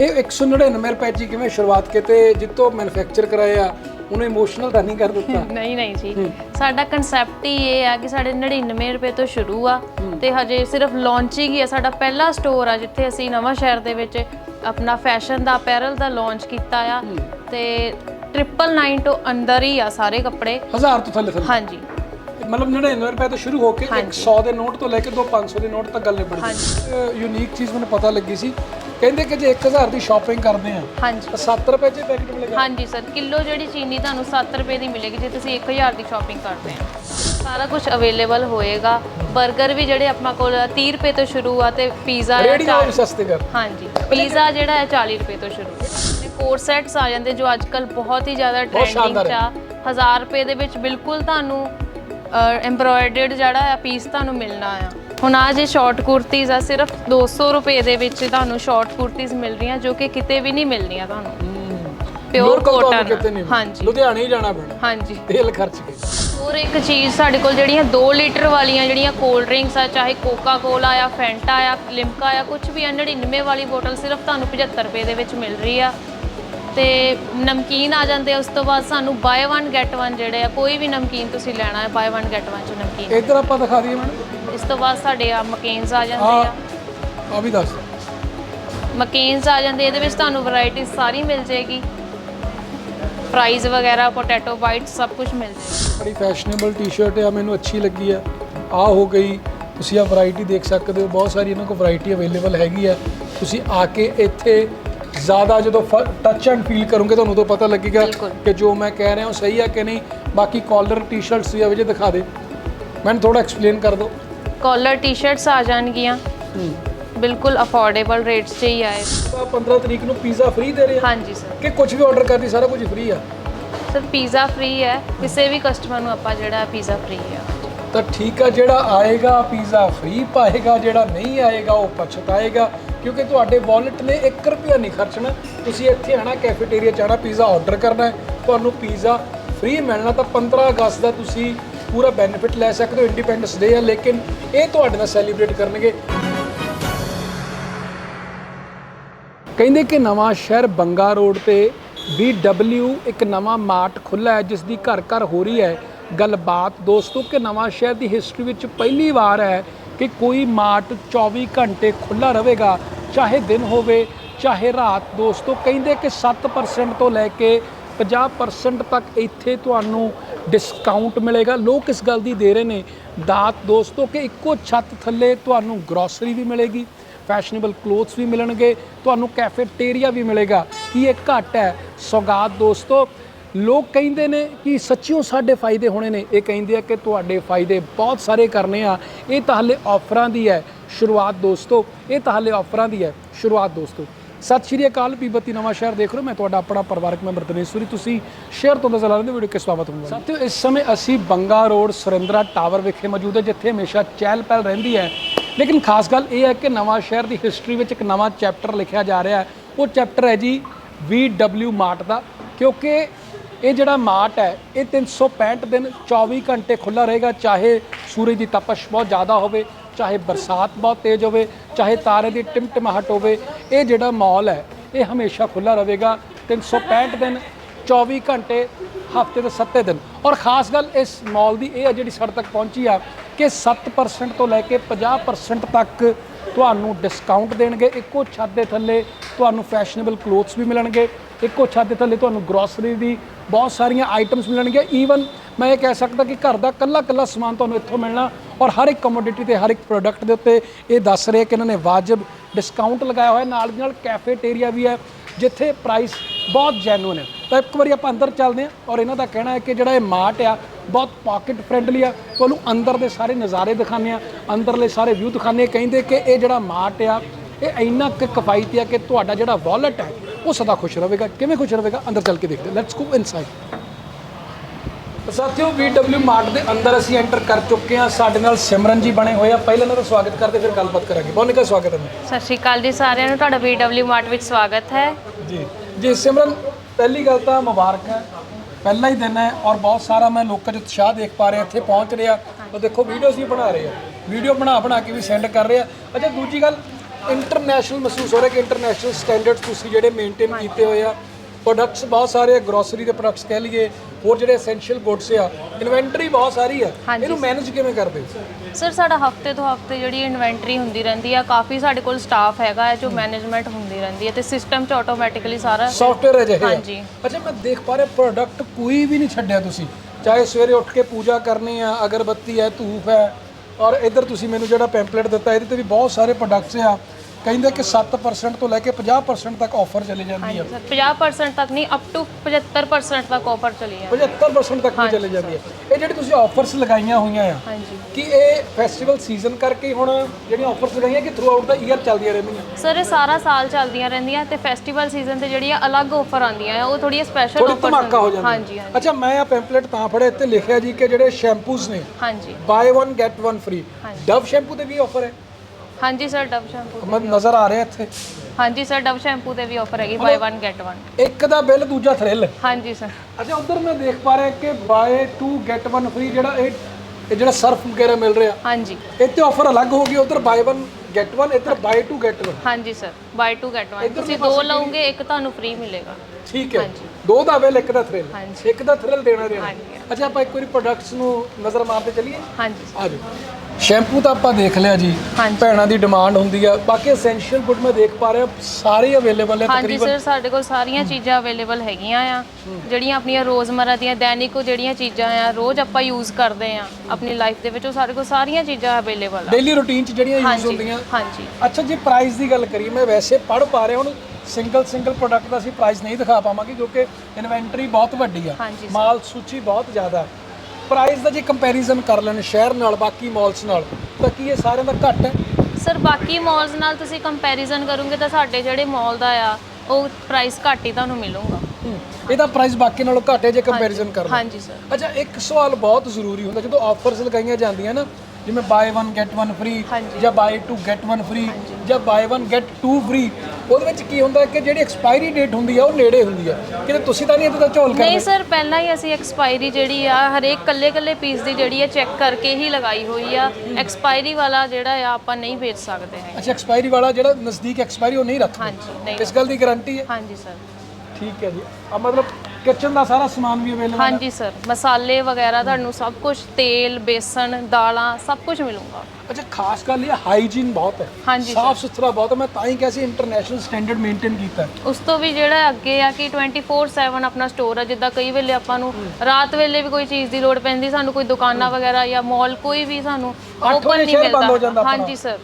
ਇਹ 199 ਰੁਪਏ ਚ ਕਿਵੇਂ ਸ਼ੁਰੂਆਤ ਕੀਤੇ ਜਿੱਤੋਂ ਮੈਨੂਫੈਕਚਰ ਕਰਾਏ ਆ ਉਹਨੂੰ ਇਮੋਸ਼ਨਲ ਤਾਂ ਨਹੀਂ ਕਰ ਦਿੱਤਾ। ਨਹੀਂ ਨਹੀਂ ਜੀ। ਸਾਡਾ ਕਨਸੈਪਟ ਹੀ ਇਹ ਆ ਕਿ ਸਾਡੇ 99 ਰੁਪਏ ਤੋਂ ਸ਼ੁਰੂ ਆ ਤੇ ਹਜੇ ਸਿਰਫ ਲਾਂਚਿੰਗ ਹੀ ਆ। ਸਾਡਾ ਪਹਿਲਾ ਸਟੋਰ ਆ ਜਿੱਥੇ ਅਸੀਂ ਨਵਾਂ ਸ਼ਹਿਰ ਦੇ ਵਿੱਚ ਆਪਣਾ ਫੈਸ਼ਨ ਦਾ ਅਪੈਰਲ ਦਾ ਲਾਂਚ ਕੀਤਾ ਆ। ਤੇ 999 ਤੋਂ ਅੰਦਰ ਹੀ ਆ ਸਾਰੇ ਕੱਪੜੇ। ਹਜ਼ਾਰ ਤੋਂ ਥੱਲੇ ਥੱਲੇ। ਹਾਂਜੀ। ਮਤਲਬ 99 ਰੁਪਏ ਤੋਂ ਸ਼ੁਰੂ ਹੋ ਕੇ ਹਾਂਜੀ। 100 ਦੇ ਨੋਟ ਤੋਂ ਲੈ ਕੇ ਦੋ 500 ਦੇ ਨੋਟ ਤੱਕ ਗੱਲ ਨਿਬੜ ਗਈ। ਯੂਨੀਕ ਚੀਜ਼ ਮੈਨੂੰ ਪਤਾ ਲੱਗੀ ਸੀ। ਕਹਿੰਦੇ ਕਿ ਜੇ 1000 ਦੀ ਸ਼ਾਪਿੰਗ ਕਰਦੇ ਆ ਹਾਂਜੀ। ਤਾਂ 7 ਰੁਪਏ ਚ ਪੈਕੇਟ ਮਿਲੇਗਾ। ਹਾਂਜੀ ਸਰ ਕਿਲੋ ਜਿਹੜੀ ਚੀਨੀ ਤੁਹਾਨੂੰ 7 ਰੁਪਏ ਦੀ ਮਿਲੇਗੀ ਜੇ ਤੁਸੀਂ 1000 ਦੀ ਸ਼ਾਪਿੰਗ ਕਰਦੇ ਆ। ਸਾਰਾ ਕੁਝ ਅਵੇਲੇਬਲ ਹੋਏਗਾ। 버ਗਰ ਵੀ ਜਿਹੜੇ ਆਪਾਂ ਕੋਲ 30 ਰੁਪਏ ਤੋਂ ਸ਼ੁਰੂ ਆ ਤੇ ਪੀਜ਼ਾ ਰੇੜੀ ਨਾਲ ਵੀ 40 ਸਸਤੇ ਕਰ ਹਾਂਜੀ ਪੀਜ਼ਾ ਜਿਹੜਾ ਹੈ 40 ਰੁਪਏ ਤੋਂ ਸ਼ੁਰੂ। ਤੇ ਕੋਟ ਸੈਟਸ ਆ ਜਾਂਦੇ ਜੋ ਅੱਜ ਕੱਲ ਬਹੁਤ ਹੀ ਜ਼ਿਆਦਾ ਟ੍ਰੈਂਡਿੰਗ ਚ ਆ। 1000 ਰੁਪਏ ਦੇ ਵਿੱਚ ਬਿਲਕੁਲ ਤੁਹਾਨੂੰ ਐਮਬ੍ਰੋਇਡਰਡ ਜਿਹੜਾ ਆ ਪੀਸ ਤੁਹਾਨੂੰ ਮਿਲਣਾ ਆ। ਹੁਣ ਆ ਜੇ ਸ਼ਾਰਟ ਕੁਰਤੀਜ਼ ਆ ਸਿਰਫ 200 ਰੁਪਏ ਦੇ ਵਿੱਚ ਤੁਹਾਨੂੰ ਸ਼ਾਰਟ ਕੁਰਤੀਜ਼ ਮਿਲ ਰਹੀਆਂ ਜੋ ਕਿ ਕਿਤੇ ਵੀ ਨਹੀਂ ਮਿਲਣੀਆਂ ਤੁਹਾਨੂੰ। ਪਿਓਰ ਕੋਟਨ ਹਾਂਜੀ। ਲੁਧਿਆਣੇ ਹੀ ਜਾਣਾ ਪੈਣਾ। ਹਾਂਜੀ। ਤੇਲ ਖਰਚ ਕੇ। ਹੋਰ ਇੱਕ ਚੀਜ਼ ਸਾਡੇ ਕੋਲ ਜਿਹੜੀਆਂ 2 ਲੀਟਰ ਵਾਲੀਆਂ ਜਿਹੜੀਆਂ ਕੋਲਡ ਡਰਿੰਕਸ ਆ ਚਾਹੇ ਕੋਕਾ ਕੋਲਾ ਆ ਫੈਂਟਾ ਆ ਲਿਮਕਾ ਆ ਕੁਝ ਵੀ ਆ 99 ਵਾਲੀ ਬੋਤਲ ਸਿਰਫ ਤੁਹਾਨੂੰ 75 ਰੁਪਏ ਦੇ ਵਿੱਚ ਮਿਲ ਰਹੀ ਆ। ਤੇ ਨਮਕੀਨ ਆ ਜਾਂਦੇ ਉਸ ਤੋਂ ਬਾਅਦ ਸਾਨੂੰ ਬਾਏ 1 ਗੈਟ 1 ਜਿਹੜੇ ਆ ਕੋਈ ਵੀ ਨਮਕੀਨ ਤੁਸੀਂ ਲੈਣਾ ਹੈ ਬਾਏ 1 ਗੈਟ 1 ਚ ਨਮਕੀਨ। ਇੱਧਰ ਆਪਾਂ ਦਿਖਾ ਦਈਏ ਮੈਡਮ। ਇਸ ਤੋਂ ਬਾਅਦ ਸਾਡੇ ਆ ਮਕੇਨਸ ਆ ਜਾਂਦੇ ਆ। ਆ ਵੀ ਦੱਸ। ਮਕੇਨਸ ਆ ਜਾਂਦੇ ਇਹਦੇ ਵਿੱਚ ਤੁਹਾਨੂੰ ਵੈਰਾਈਟੀ ਸਾਰੀ ਮਿਲ ਜਾਏਗੀ। ਫਰਾਈਜ਼ ਵਗੈਰਾ ਪੋਟੈਟੋ ਬਾਈਟਸ ਸਭ ਕੁਝ ਮਿਲ ਜਾਏਗਾ। ਬੜੀ ਫੈਸ਼ਨੇਬਲ ਟੀ-ਸ਼ਰਟ ਆ ਮੈਨੂੰ ਅੱਛੀ ਲੱਗੀ ਆ। ਆ ਹੋ ਗਈ ਤੁਸੀਂ ਆ ਵੈਰਾਈਟੀ ਦੇਖ ਸਕਦੇ ਹੋ ਬਹੁਤ ਸਾਰੀ ਇਹਨਾਂ ਕੋਲ ਵੈਰਾਈਟੀ ਅਵੇਲੇਬਲ ਹੈਗੀ ਆ। ਤੁਸੀਂ ਆ ਕੇ ਇੱਥੇ ਜ਼ਿਆਦਾ ਜਦੋਂ ਟੱਚ ਐਂਡ ਫੀਲ ਕਰੋਗੇ ਤੁਹਾਨੂੰ ਉਦੋਂ ਪਤਾ ਲੱਗੇਗਾ। ਕਿ ਜੋ ਮੈਂ ਕਹਿ ਰਿਹਾ ਹਾਂ ਉਹ ਸਹੀ ਆ ਕਿ ਨਹੀਂ। ਬਾਕੀ ਕਾਲਰ ਟੀ-ਸ਼ਰਟਸ ਵੀ ਆ ਜੇ ਦਿਖਾ ਦੇ। ਮੈਨੂੰ ਥੋੜਾ ਐਕਸਪਲੇਨ ਕਰ ਦਿਓ। ਕਾਲਰ ਟੀ-ਸ਼ਰਟਸ ਆ ਜਾਣਗੀਆਂ। ਬਿਲਕੁਲ ਅਫੋਰਡੇਬਲ ਰੇਟਸ 'ਚ ਹੀ ਆਏ। ਤਾਂ 15 ਤਰੀਕ ਨੂੰ ਪੀਜ਼ਾ ਫ੍ਰੀ ਦੇ ਰਹੇ ਆ ਹਾਂਜੀ ਸਰ ਕਿ ਕੁਝ ਵੀ ਆਰਡਰ ਕਰਦੀ ਸਾਰਾ ਕੁਝ ਫ੍ਰੀ ਆ? ਸਰ ਪੀਜ਼ਾ ਫ੍ਰੀ ਹੈ। ਕਿਸੇ ਵੀ ਕਸਟਮਰ ਨੂੰ ਆਪਾਂ ਜਿਹੜਾ ਪੀਜ਼ਾ ਫ੍ਰੀ ਆ। ਤਾਂ ਠੀਕ ਆ ਜਿਹੜਾ ਆਏਗਾ ਪੀਜ਼ਾ ਫ੍ਰੀ ਪਾਏਗਾ ਜਿਹੜਾ ਨਹੀਂ ਆਏਗਾ ਉਹ ਪਛਤਾਏਗਾ। ਕਿਉਂਕਿ ਤੁਹਾਡੇ ਵਾਲਟ ਨੇ 1 ਰੁਪਿਆ ਨਹੀਂ ਖਰਚਣਾ। ਤੁਸੀਂ ਇੱਥੇ ਆਣਾ ਕੈਫੇਟੇਰੀਆ ਚ ਆਣਾ ਪੀਜ਼ਾ ਆਰਡਰ ਕਰਨਾ ਹੈ। ਤੁਹਾਨੂੰ ਪੀਜ਼ਾ ਫ੍ਰੀ ਮਿਲਣਾ ਤਾਂ 15 ਅਗਸਤ ਦਾ ਤੁਸੀਂ ਪੂਰਾ ਬੈਨੀਫਿਟ ਲੈ ਸਕਦੇ ਹੋ ਇੰਡੀਪੈਂਡੈਂਸ ਡੇ ਹੈ ਲੇਕਿਨ ਇਹ ਤੁਹਾਡੇ ਨਾਲ ਸੈਲੀਬ੍ਰੇਟ ਕਰਨਗੇ। ਕਹਿੰਦੇ ਕਿ ਨਵਾਂ ਸ਼ਹਿਰ ਬੰਗਾ ਰੋਡ ਤੇ VW ਇੱਕ ਨਵਾਂ ਮਾਰਟ ਖੁੱਲਾ ਹੈ, ਜਿਸ ਦੀ ਘਰ ਘਰ ਹੋ ਰਹੀ ਹੈ। ਗੱਲਬਾਤ ਦੋਸਤੋ ਕਿ ਨਵਾਂ ਸ਼ਹਿਰ ਦੀ ਹਿਸਟਰੀ ਵਿੱਚ ਪਹਿਲੀ ਵਾਰ ਹੈ ਕਿ ਕੋਈ ਮਾਰਟ 24 ਘੰਟੇ ਖੁੱਲਾ ਰਹੇਗਾ, ਚਾਹੇ ਦਿਨ ਹੋਵੇ, ਚਾਹੇ ਰਾਤ। ਦੋਸਤੋ, ਕਹਿੰਦੇ ਕਿ 7% ਤੋਂ ਲੈ ਕੇ 50% ਤੱਕ ਇੱਥੇ ਤੁਹਾਨੂੰ ਡਿਸਕਾਊਂਟ ਮਿਲੇਗਾ। ਲੋਕ ਇਸ ਗੱਲ ਦੀ ਦੇ ਰਹੇ ਨੇ ਦਾਤ ਦੋਸਤੋ ਕਿ ਇੱਕੋ ਛੱਤ ਥੱਲੇ ਤੁਹਾਨੂੰ ਗਰੋਸਰੀ ਵੀ ਮਿਲੇਗੀ ਫੈਸ਼ਨੇਬਲ ਕਲੋਥਸ ਵੀ ਮਿਲਣਗੇ, ਤੁਹਾਨੂੰ ਕੈਫੇਟੇਰੀਆ ਵੀ ਮਿਲੇਗਾ। ਕੀ ਇਹ ਘੱਟ ਹੈ? ਸੌਗਾਤ ਦੋਸਤੋ, ਲੋਕ ਕਹਿੰਦੇ ਨੇ ਕਿ ਸੱਚਿਓ ਸਾਡੇ ਫਾਇਦੇ ਹੋਣੇ ਨੇ। ਇਹ ਕਹਿੰਦੇ ਆ ਕਿ ਤੁਹਾਡੇ ਫਾਇਦੇ ਬਹੁਤ ਸਾਰੇ ਕਰਨੇ ਆ। ਇਹ ਤਾਂ ਹਲੇ ਆਫਰਾਂ ਦੀ ਹੈ। ਸ਼ੁਰੂਆਤ ਦੋਸਤੋ, ਇਹ ਤਾਂ ਹਲੇ ਆਫਰਾਂ ਦੀ ਹੈ। ਸ਼ੁਰੂਆਤ ਦੋਸਤੋ। ਸਤਿ ਸ਼੍ਰੀ ਅਕਾਲ ਪੀਬਤੀ ਨਵਾਂ ਸ਼ਹਿਰ ਦੇਖ ਰਹੇ ਹੋ। ਮੈਂ ਤੁਹਾਡਾ ਆਪਣਾ ਪਰਿਵਾਰਕ ਮੈਂਬਰ ਦਿਨੇਸ਼ਵਰੀ ਤੁਸੀਂ ਸ਼ੇਅਰ ਤੋਂ ਨਜ਼ਰ ਆ ਰਹੇ ਹੋ, ਵੀਡੀਓ ਕੇ ਸਵਾਗਤ ਹੋਊਗਾ। ਸਾਥੀਓ, ਇਸ ਸਮੇਂ ਅਸੀਂ ਬੰਗਾ ਰੋਡ, ਸੁਰਿੰਦਰਾ ਟਾਵਰ ਵਿਖੇ ਮੌਜੂਦ ਹੈ, ਜਿੱਥੇ ਹਮੇਸ਼ਾ ਚਹਿਲ ਪਹਿਲ ਰਹਿੰਦੀ ਹੈ। ਲੇਕਿਨ ਖਾਸ ਗੱਲ ਇਹ ਹੈ ਕਿ ਨਵਾਂ ਸ਼ਹਿਰ ਦੀ ਹਿਸਟਰੀ ਵਿੱਚ ਇੱਕ ਨਵਾਂ ਚੈਪਟਰ ਲਿਖਿਆ ਜਾ ਰਿਹਾ ਹੈ। ਉਹ ਚੈਪਟਰ ਹੈ ਜੀ VW ਮਾਰਟ ਦਾ, ਕਿਉਂਕਿ ਇਹ ਜਿਹੜਾ ਮਾਰਟ ਹੈ, ਇਹ 365 ਦਿਨ 24 ਘੰਟੇ ਖੁੱਲਾ ਰਹੇਗਾ। ਚਾਹੇ ਸੂਰਜ ਦੀ ਤਪਸ਼ ਬਹੁਤ ਜ਼ਿਆਦਾ ਹੋਵੇ ਚਾਹੇ ਬਰਸਾਤ ਬਹੁਤ ਤੇਜ਼ ਹੋਵੇ, ਚਾਹੇ ਤਾਰੇ ਦੀ ਟਿਮਟਿਮਾਹਟ ਹੋਵੇ, ਇਹ ਜਿਹੜਾ ਮਾਲ ਹੈ, ਇਹ ਹਮੇਸ਼ਾ ਖੁੱਲਾ ਰਹੇਗਾ। 365 ਦਿਨ 24 ਘੰਟੇ, ਹਫ਼ਤੇ ਦੇ 7 ਦਿਨ। ਔਰ ਖਾਸ ਗੱਲ ਇਸ ਮਾਲ ਦੀ ਇਹ ਹੈ, ਜਿਹੜੀ ਸਾਡੇ ਤੱਕ ਪਹੁੰਚੀ ਆ, ਕਿ 7% ਤੋਂ ਲੈ ਕੇ 50% ਤੱਕ ਤੁਹਾਨੂੰ ਡਿਸਕਾਊਂਟ ਦੇਣਗੇ। ਇੱਕੋ ਛੱਤ ਦੇ ਥੱਲੇ ਤੁਹਾਨੂੰ ਫੈਸ਼ਨੇਬਲ ਕਲੋਥਸ ਵੀ ਮਿਲਣਗੇ। ਇੱਕੋ ਛੱਤ ਦੇ ਥੱਲੇ ਤੁਹਾਨੂੰ ਗਰੋਸਰੀ ਦੀ ਬਹੁਤ ਸਾਰੀਆਂ ਆਈਟਮਸ ਮਿਲਣਗੀਆਂ। ਈਵਨ ਮੈਂ ਇਹ ਕਹਿ ਸਕਦਾ ਕਿ ਘਰ ਦਾ ਕੱਲਾ ਕੱਲਾ ਸਮਾਨ ਤੁਹਾਨੂੰ ਇੱਥੋਂ ਮਿਲਣਾ ਔਰ ਹਰ ਇੱਕ ਕਮੋਡਿਟੀ ਤੇ ਹਰ ਇੱਕ ਪ੍ਰੋਡਕਟ ਦੇ ਉੱਤੇ ਇਹ ਦੱਸ ਰਹੇ ਕਿ ਇਹਨਾਂ ਨੇ ਵਾਜਬ ਡਿਸਕਾਊਂਟ ਲਗਾਇਆ ਹੋਇਆ। ਨਾਲ ਦੀ ਨਾਲ ਕੈਫੇਟੇਰੀਆ ਵੀ ਹੈ, ਜਿੱਥੇ ਪ੍ਰਾਈਸ ਬਹੁਤ ਜੈਨੂਇਨ ਹੈ। ਤਾਂ ਇੱਕ ਵਾਰੀ ਆਪਾਂ ਅੰਦਰ ਚੱਲਦੇ ਹਾਂ ਔਰ ਇਹਨਾਂ ਦਾ ਕਹਿਣਾ ਹੈ ਕਿ ਜਿਹੜਾ ਇਹ ਮਾਰਟ ਆ, ਬਹੁਤ ਪਾਕਟ ਫ੍ਰੈਂਡਲੀ ਆ। ਤੁਹਾਨੂੰ ਅੰਦਰ ਦੇ ਸਾਰੇ ਨਜ਼ਾਰੇ ਦਿਖਾਉਂਦੇ ਆ ਅੰਦਰਲੇ ਸਾਰੇ ਵਿਊ ਦਿਖਾਉਂਦੇ ਕਹਿੰਦੇ ਕਿ ਇਹ ਜਿਹੜਾ ਮਾਰਟ ਆ, ਇਹ ਇੰਨਾ ਕੁ ਕਿਫਾਇਤੀ ਆ ਕਿ ਤੁਹਾਡਾ ਜਿਹੜਾ ਵਾਲਟ ਹੈ, ਉਹ ਸਦਾ ਖੁਸ਼ ਰਹੇਗਾ। ਕਿਵੇਂ ਖੁਸ਼ ਰਹੇਗਾ? ਅੰਦਰ ਚੱਲ ਕੇ ਦੇਖਦੇ ਲੈਟਸ ਗੋ ਇਨਸਾਈਡ ਸਾਥੀਓ VW ਮਾਰਟ ਦੇ ਅੰਦਰ ਅਸੀਂ ਐਂਟਰ ਕਰ ਚੁੱਕੇ ਹਾਂ। ਸਾਡੇ ਨਾਲ ਸਿਮਰਨ ਜੀ ਬਣੇ ਹੋਏ ਆ। ਪਹਿਲਾਂ ਇਹਨਾਂ ਦਾ ਸਵਾਗਤ ਕਰਦੇ ਫਿਰ ਗੱਲਬਾਤ ਕਰਾਂਗੇ। ਬਹੁਤ ਨਿੱਘਾ ਸਵਾਗਤ ਹੈ ਸਤਿ ਸ਼੍ਰੀ ਅਕਾਲ ਜੀ ਸਾਰਿਆਂ ਨੂੰ। ਤੁਹਾਡਾ BW ਮਾਰਟ ਵਿੱਚ ਸਵਾਗਤ ਹੈ। ਜੀ। ਜੀ ਸਿਮਰਨ ਪਹਿਲੀ ਗੱਲ ਤਾਂ ਮੁਬਾਰਕ ਹੈ। ਪਹਿਲਾ ਹੀ ਦਿਨ ਹੈ ਔਰ ਬਹੁਤ ਸਾਰਾ ਮੈਂ ਲੋਕਾਂ 'ਚ ਉਤਸ਼ਾਹ ਦੇਖ ਪਾ ਰਿਹਾ। ਇੱਥੇ ਪਹੁੰਚ ਰਿਹਾ ਉਹ ਦੇਖੋ ਵੀਡੀਓਜ਼ ਵੀ ਬਣਾ ਰਹੇ ਆ। ਵੀਡੀਓ ਬਣਾ ਬਣਾ ਕੇ ਵੀ ਸੈਂਡ ਕਰ ਰਹੇ ਆ। ਅੱਛਾ ਦੂਜੀ ਗੱਲ ਇੰਟਰਨੈਸ਼ਨਲ ਮਹਿਸੂਸ ਹੋ ਰਿਹਾ ਕਿ ਇੰਟਰਨੈਸ਼ਨਲ ਸਟੈਂਡਰਡਸ ਤੁਸੀਂ ਜਿਹੜੇ ਮੇਨਟੇਨ ਕੀਤੇ ਹੋਏ ਆ ਪ੍ਰੋਡਕਟਸ ਬਹੁਤ ਸਾਰੇ ਗਰੋਸਰੀ ਦੇ ਪ੍ਰੋਡਕਟਸ ਕਹਿ ਲਈਏ ਹੋਰ ਜਿਹੜੇ ਐਸੈਂਸ਼ੀਅਲ ਗੁੱਡਸ ਆ ਇਨਵੈਂਟਰੀ ਬਹੁਤ ਸਾਰੀ ਆ। ਹਾਂਜੀ। ਇਹਨੂੰ ਮੈਨੇਜ ਕਿਵੇਂ ਕਰਦੇ ਹੋ? ਸਰ ਸਾਡਾ ਹਫ਼ਤੇ ਤੋਂ ਹਫ਼ਤੇ ਜਿਹੜੀ ਇਨਵੈਂਟਰੀ ਹੁੰਦੀ ਰਹਿੰਦੀ ਆ ਕਾਫੀ ਸਾਡੇ ਕੋਲ ਸਟਾਫ ਹੈਗਾ ਹੈ ਜੋ ਮੈਨੇਜਮੈਂਟ ਹੁੰਦੀ ਰਹਿੰਦੀ ਹੈ ਤੇ ਸਿਸਟਮ 'ਚ ਆਟੋਮੈਟਿਕਲੀ ਸਾਰਾ ਸੌਫਟਵੇਅਰ ਅਜਿਹੇ ਆ। ਹਾਂਜੀ। ਅੱਛਾ ਮੈਂ ਦੇਖ ਪਾ ਰਿਹਾ ਪ੍ਰੋਡਕਟ ਕੋਈ ਵੀ ਨਹੀਂ ਛੱਡਿਆ ਤੁਸੀਂ। ਚਾਹੇ ਸਵੇਰੇ ਉੱਠ ਕੇ ਪੂਜਾ ਕਰਨੀ ਆ ਅਗਰਬੱਤੀ ਹੈ ਧੂਫ ਹੈ ਔਰ ਇੱਧਰ ਤੁਸੀਂ ਮੈਨੂੰ ਜਿਹੜਾ ਪੈਂਪਲੇਟ ਦਿੱਤਾ ਇਹਦੇ ਤੇ ਵੀ ਬਹੁਤ ਸਾਰੇ ਪ੍ਰੋਡਕਟਸ ਆ। ਕਹਿੰਦੇ ਕਿ 7% ਤੋਂ ਲੈ ਕੇ 50% ਤੱਕ ਆਫਰ ਚਲੀ ਜਾਂਦੀ ਸਰ 50% ਤੱਕ ਨਹੀਂ ਅਪ ਟੂ 75% ਤੱਕ ਆਫਰ ਚਲੀ ਹੈ। 75% ਤੱਕ ਵੀ ਚਲੇ ਜਾਂਦੀ ਹੈ। ਇਹ ਜਿਹੜੀ ਤੁਸੀਂ ਆਫਰਸ ਲਗਾਈਆਂ ਹੋਈਆਂ ਆ ਹਾਂਜੀ। ਕਿ ਇਹ ਫੈਸਟੀਵਲ ਸੀਜ਼ਨ ਕਰਕੇ ਹੀ ਹੁਣ ਜਿਹੜੀਆਂ ਆਫਰਸ ਲਗਾਈਆਂ ਕਿ ਥਰੂ ਆਊਟ ਦਾ ਈਅਰ ਚੱਲਦੀਆਂ ਰਹਿੰਦੀਆਂ? ਸਰ ਇਹ ਸਾਰਾ ਸਾਲ ਚੱਲਦੀਆਂ ਰਹਿੰਦੀਆਂ ਤੇ ਫੈਸਟੀਵਲ ਸੀਜ਼ਨ ਤੇ ਜਿਹੜੀਆਂ ਅਲੱਗ ਆਫਰ ਆਉਂਦੀਆਂ ਆ ਉਹ ਥੋੜੀਆਂ ਸਪੈਸ਼ਲ ਥੋੜੀ ਆਫਰ ਧਮਾਕਾ ਹੋ ਜਾਂਦਾ ਹਾਂਜੀ ਹਾਂਜੀ। ਅੱਛਾ ਮੈਂ ਆ ਪੈਂਪਲੇਟ ਤਾਂ ਫੜਿਆ ਇੱਥੇ ਲਿਖਿਆ ਜੀ ਕਿ ਜਿਹੜੇ ਸ਼ੈਂਪੂਸ ਨੇ ਹਾਂਜੀ। Buy 1 get 1 free Dove shampoo ਤੇ ਵੀ ਆਫਰ ਹੈ? ਹਾਂਜੀ ਸਰ ਡਵ ਸ਼ੈਂਪੂ ਮੈਂ ਨਜ਼ਰ ਆ ਰਿਹਾ ਇੱਥੇ। ਹਾਂਜੀ ਸਰ ਡਵ ਸ਼ੈਂਪੂ ਤੇ ਵੀ ਆਫਰ ਹੈਗੀ ਬਾਈ 1 ਗੈਟ 1 ਇੱਕ ਦਾ ਬਿੱਲ ਦੂਜਾ ਥ੍ਰਿਲ ਹਾਂਜੀ ਸਰ। ਅੱਛਾ ਉਧਰ ਮੈਂ ਦੇਖ ਪਾ ਰਿਹਾ ਕਿ ਬਾਏ 2 ਗੈਟ 1 ਫ੍ਰੀ ਜਿਹੜਾ ਇਹ ਇਹ ਜਿਹੜਾ ਸਰਫ ਵਗੈਰਾ ਮਿਲ ਰਿਹਾ। ਹਾਂਜੀ। ਇੱਥੇ ਆਫਰ ਅਲੱਗ ਹੋ ਗਈ ਉਧਰ ਬਾਏ 1 ਗੈਟ 1 ਇੱਧਰ ਬਾਏ 2 ਗੈਟ 1 ਹਾਂਜੀ ਸਰ ਬਾਈ 2 ਗੈਟ 1 ਤੁਸੀਂ ਦੋ ਲਓਗੇ ਇੱਕ ਤੁਹਾਨੂੰ ਫ੍ਰੀ ਮਿਲੇਗਾ। ਠੀਕ ਹੈ। ਦੋ ਦਾ ਬਿੱਲ ਇੱਕ ਦਾ ਥ੍ਰਿਲ। ਇੱਕ ਦਾ ਥ੍ਰਿਲ ਦੇਣਾ ਦੇਣਾ। ਅੱਛਾ ਆਪਾਂ ਇੱਕ ਵਾਰੀ ਪ੍ਰੋਡਕਟਸ ਨੂੰ ਨਜ਼ਰ ਮਾਰਦੇ ਚੱਲੀਏ। ਹਾਂਜੀ। ਆ ਜਾਓ। ਸ਼ੈਂਪੂ ਤਾਂ ਆਪਾਂ ਦੇਖ ਲਿਆ ਜੀ। ਹਾਂਜੀ। ਭੈਣਾਂ ਦੀ ਡਿਮਾਂਡ ਹੁੰਦੀ ਆ। ਬਾਕੀ ਐਸੈਂਸ਼ੀਅਲ ਗੁੱਡ ਮੈਂ ਦੇਖ ਪਾ ਰਿਹਾ ਸਾਰੇ ਅਵੇਲੇਬਲ ਹੈ ਹਾਂਜੀ ਤਕਰੀਬਨ। ਸਰ ਸਾਡੇ ਕੋਲ ਸਾਰੀਆਂ ਚੀਜ਼ਾਂ ਅਵੇਲੇਬਲ ਹੈਗੀਆਂ ਆ। ਜਿਹੜੀਆਂ ਆਪਣੀਆਂ ਰੋਜ਼ਮਰਰਾ ਦੀਆਂ ਦੈਨਿਕ ਜਿਹੜੀਆਂ ਚੀਜ਼ਾਂ ਆ ਰੋਜ਼ ਆਪਾਂ ਯੂਜ਼ ਕਰਦੇ ਆ ਆਪਣੀ ਲਾਈਫ ਦੇ ਵਿੱਚ ਉਹ ਸਾਡੇ ਕੋਲ ਸਾਰੀਆਂ ਚੀਜ਼ਾਂ ਅਵੇਲੇਬਲ ਆ। ਡੇਲੀ ਰੂਟੀਨ ਚ ਜਿਹੜੀਆਂ ਯੂਜ਼ ਹਾਂਜੀ ਹੁੰਦੀਆਂ। ਹਾਂਜੀ। ਅੱਛਾ ਜੇ ਪ੍ਰਾਈਸ ਦੀ ਗੱਲ ਕਰੀਏ ਮੈਂ ਵੈਸੇ ਪੜ ਪਾ ਰਿਹਾ ਹੁਣ ਸਿੰਗਲ ਸਿੰਗਲ ਪ੍ਰੋਡਕਟ ਦਾ ਅਸੀਂ ਪ੍ਰਾਈਸ ਨਹੀਂ ਦਿਖਾ ਪਾਵਾਂਗੇ ਕਿਉਂਕਿ ਇਨਵੈਂਟਰੀ ਬਹੁਤ ਵੱਡੀ ਆ। ਹਾਂਜੀ। ਮਾਲ ਸੂਚੀ ਬਹੁਤ ਜ਼ਿਆਦਾ। ਪ੍ਰਾਈਸ ਦਾ ਜੇ ਕੰਪੈਰੀਜ਼ਨ ਕਰ ਲੈਣ ਸ਼ਹਿਰ ਨਾਲ ਬਾਕੀ ਮਾਲਸ ਨਾਲ ਤਾਂ ਕੀ ਇਹ ਸਾਰਿਆਂ ਦਾ ਘੱਟ ਹੈ ਸਰ ਬਾਕੀ ਮਾਲਸ ਨਾਲ ਤੁਸੀਂ ਕੰਪੈਰੀਜ਼ਨ ਕਰੋਗੇ ਤਾਂ ਸਾਡੇ ਜਿਹੜੇ ਮਾਲ ਦਾ ਆ ਉਹ ਪ੍ਰਾਈਸ ਘੱਟ ਹੀ ਤੁਹਾਨੂੰ ਮਿਲੂਗਾ। ਇਹਦਾ ਪ੍ਰਾਈਸ ਬਾਕੀ ਨਾਲੋਂ ਘੱਟ ਹੈ ਜੇ ਕੰਪੈਰੀਜ਼ਨ ਕਰ ਲਓ ਹਾਂਜੀ ਸਰ ਅੱਛਾ ਇੱਕ ਸਵਾਲ ਬਹੁਤ ਜ਼ਰੂਰੀ ਹੁੰਦਾ ਜਦੋਂ ਆਫਰਸ ਲਗਾਈਆਂ ਜਾਂਦੀਆਂ ਨਾ ਜਿਵੇਂ ਬਾਏ 1 ਗੈਟ 1 ਫ੍ਰੀ। ਜਾਂ ਬਾਏ 2 ਗੈਟ 1 ਫ੍ਰੀ ਜਾਂ ਬਾਏ 1 ਗੈਟ 2 ਫ੍ਰੀ ਉਹਦੇ ਵਿੱਚ ਕੀ ਹੁੰਦਾ ਕਿ ਜਿਹੜੀ ਐਕਸਪਾਇਰੀ ਡੇਟ ਹੁੰਦੀ ਆ ਉਹ ਨੇੜੇ ਹੁੰਦੀ ਆ। ਕਿਤੇ ਤੁਸੀਂ ਤਾਂ ਨਹੀਂ ਇਹਦਾ ਝੋਲ ਨਹੀਂ ਕਰਦੇ ਸਰ ਪਹਿਲਾਂ ਹੀ ਅਸੀਂ ਐਕਸਪਾਇਰੀ ਜਿਹੜੀ ਆ ਹਰੇਕ ਕੱਲੇ ਕੱਲੇ ਪੀਸ ਦੀ ਜਿਹੜੀ ਆ ਚੈੱਕ ਕਰਕੇ ਹੀ ਲਗਾਈ ਹੋਈ ਆ। ਐਕਸਪਾਇਰੀ ਵਾਲਾ ਜਿਹੜਾ ਆ ਆਪਾਂ ਨਹੀਂ ਵੇਚ ਸਕਦੇ ਹੈ ਅੱਛਾ ਐਕਸਪਾਇਰੀ ਵਾਲਾ ਜਿਹੜਾ ਨਜ਼ਦੀਕ ਐਕਸਪਾਇਰੀ ਉਹ ਨਹੀਂ ਰੱਖਦੇ। ਹਾਂਜੀ ਨਹੀਂ ਇਸ ਗੱਲ ਦੀ ਗਾਰੰਟੀ ਹੈ? ਹਾਂਜੀ ਸਰ। ਠੀਕ ਹੈ ਜੀ। ਆ ਮਤਲਬ ਕਿਚਨ ਦਾ ਸਾਰਾ ਸਮਾਨ ਵੀ ਅਵੇਲੇਬਲ ਹੈ? ਹਾਂਜੀ ਸਰ ਮਸਾਲੇ ਵਗੈਰਾ ਤੁਹਾਨੂੰ ਸਭ ਕੁਝ ਤੇਲ ਬੇਸਣ ਦਾਲਾਂ ਸਭ ਕੁਝ ਮਿਲੂਗਾ। ਅੱਛਾ ਖਾਸ ਗੱਲ ਇਹ ਹਾਈਜੀਨ ਬਹੁਤ ਹੈ। ਹਾਂਜੀ ਸਾਫ਼ ਸੁਥਰਾ ਬਹੁਤ ਹੈ ਮੈਂ ਤਾਂ ਹੀ ਕਿਹਾ ਸੀ ਇੰਟਰਨੈਸ਼ਨਲ ਸਟੈਂਡਰਡ ਮੇਨਟੇਨ ਕੀਤਾ। ਉਸ ਤੋਂ ਵੀ ਜਿਹੜਾ ਅੱਗੇ ਆ ਕਿ 24/7 ਆਪਣਾ ਸਟੋਰ ਆ ਜਿੱਦਾਂ ਕਈ ਵੇਲੇ ਆਪਾਂ ਨੂੰ ਰਾਤ ਵੇਲੇ ਵੀ ਕੋਈ ਚੀਜ਼ ਦੀ ਲੋੜ ਪੈਂਦੀ ਸਾਨੂੰ ਕੋਈ ਦੁਕਾਨਾਂ ਵਗੈਰਾ ਜਾਂ ਮਾਲ ਕੋਈ ਵੀ ਸਾਨੂੰ ਓਪਨ ਨਹੀਂ ਮਿਲਦਾ। ਹਾਂਜੀ ਸਰ।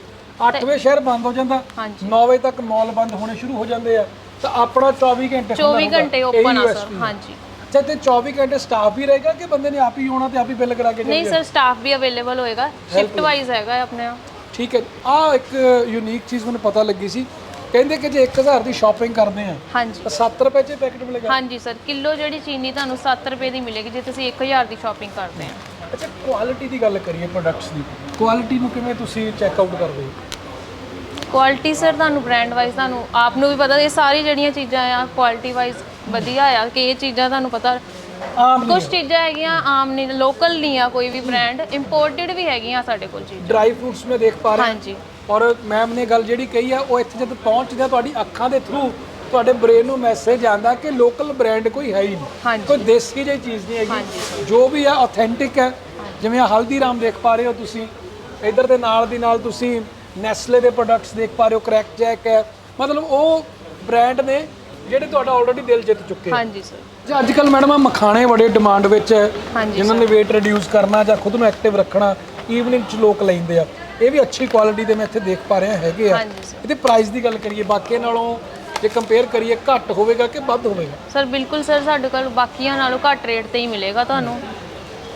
8 ਵਜੇ ਸ਼ਹਿਰ ਬੰਦ ਹੋ ਜਾਂਦਾ। ਹਾਂਜੀ। 9 ਵਜੇ ਤੱਕ ਮਾਲ ਬੰਦ ਹੋਣੇ ਸ਼ੁਰੂ ਹੋ ਜਾਂਦੇ ਆ। ਤਾਂ ਆਪਣਾ 24 ਘੰਟੇ ਖੁੱਲ੍ਹਾ 24 ਰਹੂਗਾ। ਘੰਟੇ ਓਪਨ ਆ ਸਰ। ਹਾਂਜੀ। ਅੱਛਾ ਤੇ 24 ਘੰਟੇ ਸਟਾਫ ਵੀ ਰਹੇਗਾ ਕਿ ਬੰਦੇ ਨੇ ਆਪ ਹੀ ਆਉਣਾ ਤੇ ਆਪ ਹੀ ਬਿੱਲ ਕਰਾ ਕੇ ਨਹੀਂ ਸਰ ਸਟਾਫ ਵੀ ਅਵੇਲੇਬਲ ਹੋਏਗਾ। ਸ਼ਿਫਟ ਵਾਈਜ਼ ਹੈਗਾ ਆਪਣੇ ਆਪ। ਠੀਕ ਹੈ। ਆ ਇੱਕ ਯੂਨੀਕ ਚੀਜ਼ ਮੈਨੂੰ ਪਤਾ ਲੱਗੀ ਸੀ। ਕਹਿੰਦੇ ਕਿ ਜੇ 1000 ਦੀ ਸ਼ਾਪਿੰਗ ਕਰਦੇ ਆ ਹਾਂਜੀ। ਤਾਂ 7 ਰੁਪਏ 'ਚ ਪੈਕੇਟ ਮਿਲੇਗਾ। ਹਾਂਜੀ ਸਰ ਕਿਲੋ ਜਿਹੜੀ ਚੀਨੀ ਤੁਹਾਨੂੰ 7 ਰੁਪਏ ਦੀ ਮਿਲੇਗੀ ਜੇ ਤੁਸੀਂ 1000 ਦੀ ਸ਼ਾਪਿੰਗ ਕਰਦੇ ਆ। ਅੱਛਾ ਕੁਆਲਿਟੀ ਦੀ ਗੱਲ ਕਰੀਏ ਪ੍ਰੋਡਕਟਸ ਦੀ। ਕੁਆਲਿਟੀ ਨੂੰ ਕਿਵੇਂ ਤੁਸੀਂ ਚੈੱਕ ਆਊਟ ਕਰਦੇ ਹੋ? ਕੁਆਲਿਟੀ ਸਰ ਤੁਹਾਨੂੰ ਬ੍ਰਾਂਡ ਵਾਈਜ਼ ਤੁਹਾਨੂੰ ਆਪ ਨੂੰ ਵੀ ਪਤਾ ਇਹ ਸਾਰੀ ਜਿਹੜੀਆਂ ਚੀਜ਼ਾਂ ਆ ਕੁਆਲਿਟੀ ਵਾਈਜ਼ ਵਧੀਆ ਆ ਕਿ ਇਹ ਚੀਜ਼ਾਂ ਤੁਹਾਨੂੰ ਪਤਾ ਆਮ ਕੁਝ ਚੀਜ਼ਾਂ ਹੈਗੀਆਂ ਆਮ ਨਹੀਂ ਲੋਕਲ ਨਹੀਂ ਆ ਕੋਈ ਵੀ ਬ੍ਰਾਂਡ ਇੰਪੋਰਟਡ ਵੀ ਹੈਗੀਆਂ ਸਾਡੇ ਕੋਲ ਚੀਜ਼ਾਂ। ਡਰਾਈ ਫਰੂਟਸ ਮੈਂ ਦੇਖ ਪਾ ਰਿਹਾ। ਹਾਂਜੀ। ਔਰ ਮੈਮ ਨੇ ਗੱਲ ਜਿਹੜੀ ਕਹੀ ਆ ਉਹ ਇੱਥੇ ਜਦ ਪਹੁੰਚਦੇ ਆ ਤੁਹਾਡੀ ਅੱਖਾਂ ਦੇ ਥਰੂ ਤੁਹਾਡੇ ਬ੍ਰੇਨ ਨੂੰ ਮੈਸੇਜ ਆਂਦਾ ਕਿ ਲੋਕਲ ਬ੍ਰਾਂਡ ਕੋਈ ਹੈ ਹੀ ਨਹੀਂ। ਹਾਂਜੀ। ਕੋਈ ਦੇਸੀ ਜਿਹੀ ਚੀਜ਼ ਨਹੀਂ ਹੈਗੀ। ਹਾਂਜੀ। ਜੋ ਵੀ ਆ ਆਥੈਂਟਿਕ ਹੈ ਜਿਵੇਂ ਆ ਹਲਦੀਰਾਮ ਦੇਖ ਪਾ ਰਹੇ ਹੋ ਤੁਸੀਂ। ਇਧਰ ਦੇ ਨਾਲ ਦੀ ਨਾਲ ਤੁਸੀਂ ਨੈਸਲੇ ਦੇ ਪ੍ਰੋਡਕਟਸ ਦੇਖ ਪਾ ਰਹੇ ਹੋ ਕਰੈਕ ਜੈਕ ਹੈ। ਮਤਲਬ ਉਹ ਬ੍ਰਾਂਡ ਨੇ ਜਿਹੜੇ ਤੁਹਾਡਾ ਆਲਰੇਡੀ ਦਿਲ ਜਿੱਤ ਚੁੱਕੇ। ਹਾਂਜੀ ਸਰ ਜੀ ਅੱਜ ਕੱਲ ਮੈਡਮ ਆ ਮਖਾਣੇ ਬੜੇ ਡਿਮਾਂਡ ਵਿੱਚ ਹੈ ਜਿਨ੍ਹਾਂ ਨੇ weight ਰਿਡਿਊਸ ਕਰਨਾ ਜਾਂ ਖੁਦ ਨੂੰ ਐਕਟਿਵ ਰੱਖਣਾ ਈਵਨਿੰਗ ਚ ਲੋਕ ਲੈਂਦੇ ਆ। ਇਹ ਵੀ ਅੱਛੀ ਕੁਆਲਿਟੀ ਦੇ ਮੈਂ ਇੱਥੇ ਦੇਖ ਪਾ ਰਿਹਾ ਹੈਗੇ ਆ। ਇਹਦੇ ਪ੍ਰਾਈਸ ਦੀ ਗੱਲ ਕਰੀਏ ਬਾਕੀਆਂ ਨਾਲੋਂ ਜੇ ਕੰਪੇਅਰ ਕਰੀਏ ਘੱਟ ਹੋਵੇਗਾ ਕਿ ਵੱਧ ਹੋਵੇਗਾ? ਸਰ ਬਿਲਕੁਲ ਸਰ ਸਾਡੇ ਕੋਲ ਬਾਕੀਆਂ ਨਾਲੋਂ ਘੱਟ ਰੇਟ ਤੇ ਹੀ ਮਿਲੇਗਾ ਤੁਹਾਨੂੰ।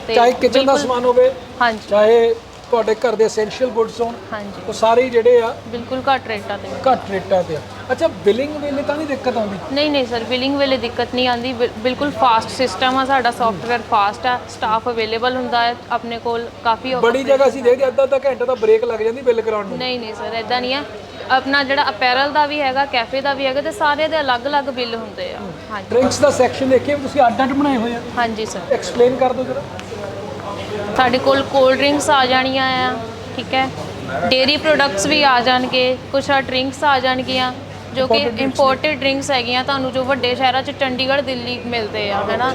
ਚਾਹੇ ਕਿਚਨ ਦਾ ਸਮਾਨ ਹੋਵੇ ਹਾਂਜੀ। ਚਾਹੇ ਤੁਹਾਡੇ ਘਰ ਦੇ ਐਸੈਂਸ਼ੀਅਲ ਗੁੱਡਸ ਹੋਣ ਹਾਂਜੀ। ਉਹ ਸਾਰੇ ਹੀ ਜਿਹੜੇ ਆ ਬਿਲਕੁਲ ਘੱਟ ਰੇਟਾਂ ਤੇ। ਘੱਟ ਰੇਟਾਂ ਤੇ ਆ। ਅੱਛਾ ਬਿਲਿੰਗ ਵੇਲੇ ਤਾਂ ਨਹੀਂ ਦਿੱਕਤ ਆਉਂਦੀ? ਨਹੀਂ ਨਹੀਂ ਸਰ ਬਿਲਿੰਗ ਵੇਲੇ ਦਿੱਕਤ ਨਹੀਂ ਆਂਦੀ ਬਿਲਕੁਲ ਫਾਸਟ ਸਿਸਟਮ ਆ ਸਾਡਾ ਸੌਫਟਵੇਅਰ ਫਾਸਟ ਆ ਸਟਾਫ ਅਵੇਲੇਬਲ ਹੁੰਦਾ ਹੈ ਆਪਣੇ ਕੋਲ ਕਾਫੀ ਬੜੀ ਜਗ੍ਹਾ ਅਸੀਂ ਦੇਖਦੇ ਅੱਧਾ ਅੱਧਾ ਘੰਟਾ ਤਾਂ ਬ੍ਰੇਕ ਲੱਗ ਜਾਂਦੀ ਬਿੱਲ ਕਰਾਉਣ ਨੂੰ। ਨਹੀਂ ਨਹੀਂ ਸਰ ਇਦਾਂ ਨਹੀਂ ਆ। ਆਪਣਾ ਜਿਹੜਾ ਅਪੈਰਲ ਦਾ ਵੀ ਹੈਗਾ ਕੈਫੇ ਦਾ ਵੀ ਹੈਗਾ ਤੇ ਸਾਰੇ ਦੇ ਅਲੱਗ-ਅਲੱਗ ਬਿੱਲ ਹੁੰਦੇ ਆ। ਹਾਂਜੀ। ਡਰਿੰਕਸ ਦਾ ਸੈਕਸ਼ਨ ਦੇਖੀਏ ਤੁਸੀਂ ਅੱਡ ਅੱਡ ਬਣਾਏ ਹੋਏ ਆ। ਹਾਂਜੀ ਸਰ। ਐਕਸਪਲੇਨ ਕਰ ਦਿਓ ਜਰਾ। ਸਾਡੇ ਕੋਲ ਕੋਲਡ ਡਰਿੰਕਸ ਆ ਜਾਣੀਆਂ ਆ ਠੀਕ ਹੈ? ਡੇਰੀ ਪ੍ਰੋਡਕਟਸ ਵੀ ਆ ਜਾਣਗੇ ਕੁਝ ਆ ਡਰਿੰਕਸ ਆ ਜਾਣਗੀਆਂ ਜੋ ਕਿ ਇੰਪੋਰਟਡ ਡਰਿੰਕਸ ਹੈਗੀਆਂ ਤੁਹਾਨੂੰ ਜੋ ਵੱਡੇ ਸ਼ਹਿਰਾਂ 'ਚ ਚੰਡੀਗੜ੍ਹ ਦਿੱਲੀ ਮਿਲਦੇ ਆ ਹੈਨਾ?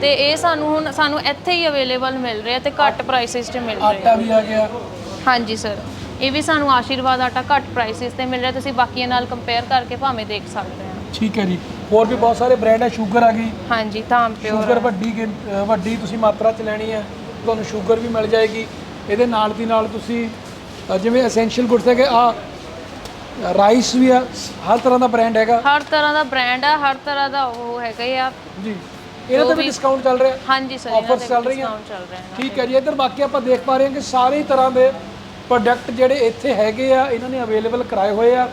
ਤੇ ਇਹ ਸਾਨੂੰ ਹੁਣ ਸਾਨੂੰ ਇੱਥੇ ਹੀ ਅਵੇਲੇਬਲ ਮਿਲ ਰਿਹਾ ਤੇ ਘੱਟ ਪ੍ਰਾਈਸਿਸ 'ਚ ਮਿਲ ਰਿਹਾ ਆਟਾ ਵੀ ਆ ਗਿਆ। ਹਾਂਜੀ ਸਰ ਇਹ ਵੀ ਸਾਨੂੰ ਆਸ਼ੀਰਵਾਦ ਆਟਾ ਘੱਟ ਪ੍ਰਾਈਸਿਸ ਤੇ ਮਿਲ ਰਿਹਾ ਤੁਸੀਂ ਬਾਕੀਆਂ ਨਾਲ ਕੰਪੇਅਰ ਕਰਕੇ ਭਾਵੇਂ ਦੇਖ ਸਕਦੇ ਆ ਠੀਕ ਹੈ ਜੀ। ਹੋਰ ਵੀ ਬਹੁਤ ਸਾਰੇ ਬ੍ਰਾਂਡ ਹੈ ਸ਼ੂਗਰ ਆ ਗਈ। ਹਾਂਜੀ ਧਾਮ ਪਿਓਰ ਸ਼ੂਗਰ ਵੱਡੀ ਵੱਡੀ ਤੁਸੀਂ ਮਾਤਰਾ ਚ ਲੈਣੀ ਹੈ। ਤੁਹਾਨੂੰ ਸ਼ੂਗਰ ਵੀ ਮਿਲ ਜਾਏਗੀ। ਇਹਦੇ ਨਾਲ ਦੀ ਨਾਲ ਤੁਸੀਂ ਜਿਵੇਂ ਐਸੈਂਸ਼ੀਅਲ ਗੁੱਡਸ ਹੈਗੇ ਆ ਰਾਈਸ ਵੀ ਆ ਹਰ ਤਰ੍ਹਾਂ ਦਾ ਬ੍ਰਾਂਡ ਹੈਗਾ। ਹਰ ਤਰ੍ਹਾਂ ਦਾ ਬ੍ਰਾਂਡ ਆ ਹਰ ਤਰ੍ਹਾਂ ਦਾ ਉਹ ਹੈਗਾ ਹੀ ਆ। ਜੀ। ਇਹਨਾਂ ਤੇ ਵੀ ਡਿਸਕਾਊਂਟ ਚੱਲ ਰਿਹਾ? ਹਾਂਜੀ ਸਰ Offers ਚੱਲ ਰਹੀਆਂ? ਚੱਲ ਰਿਹਾ ਹੈ ਠੀਕ ਹੈ ਜੀ ਇੱਧਰ ਬਾਕੀ ਆਪਾਂ ਦੇਖ ਪਾ ਰਹੇ ਹਾਂ ਕਿ ਸਾਰੇ ਹੀ ਤਰ੍ਹਾਂ ਦੇ ਪ੍ਰੋਡਕਟ ਜਿਹੜੇ ਇੱਥੇ ਹੈਗੇ ਆ ਇਹਨਾਂ ਨੇ ਅਵੇਲੇਬਲ ਕਰਾਏ ਹੋਏ ਆ।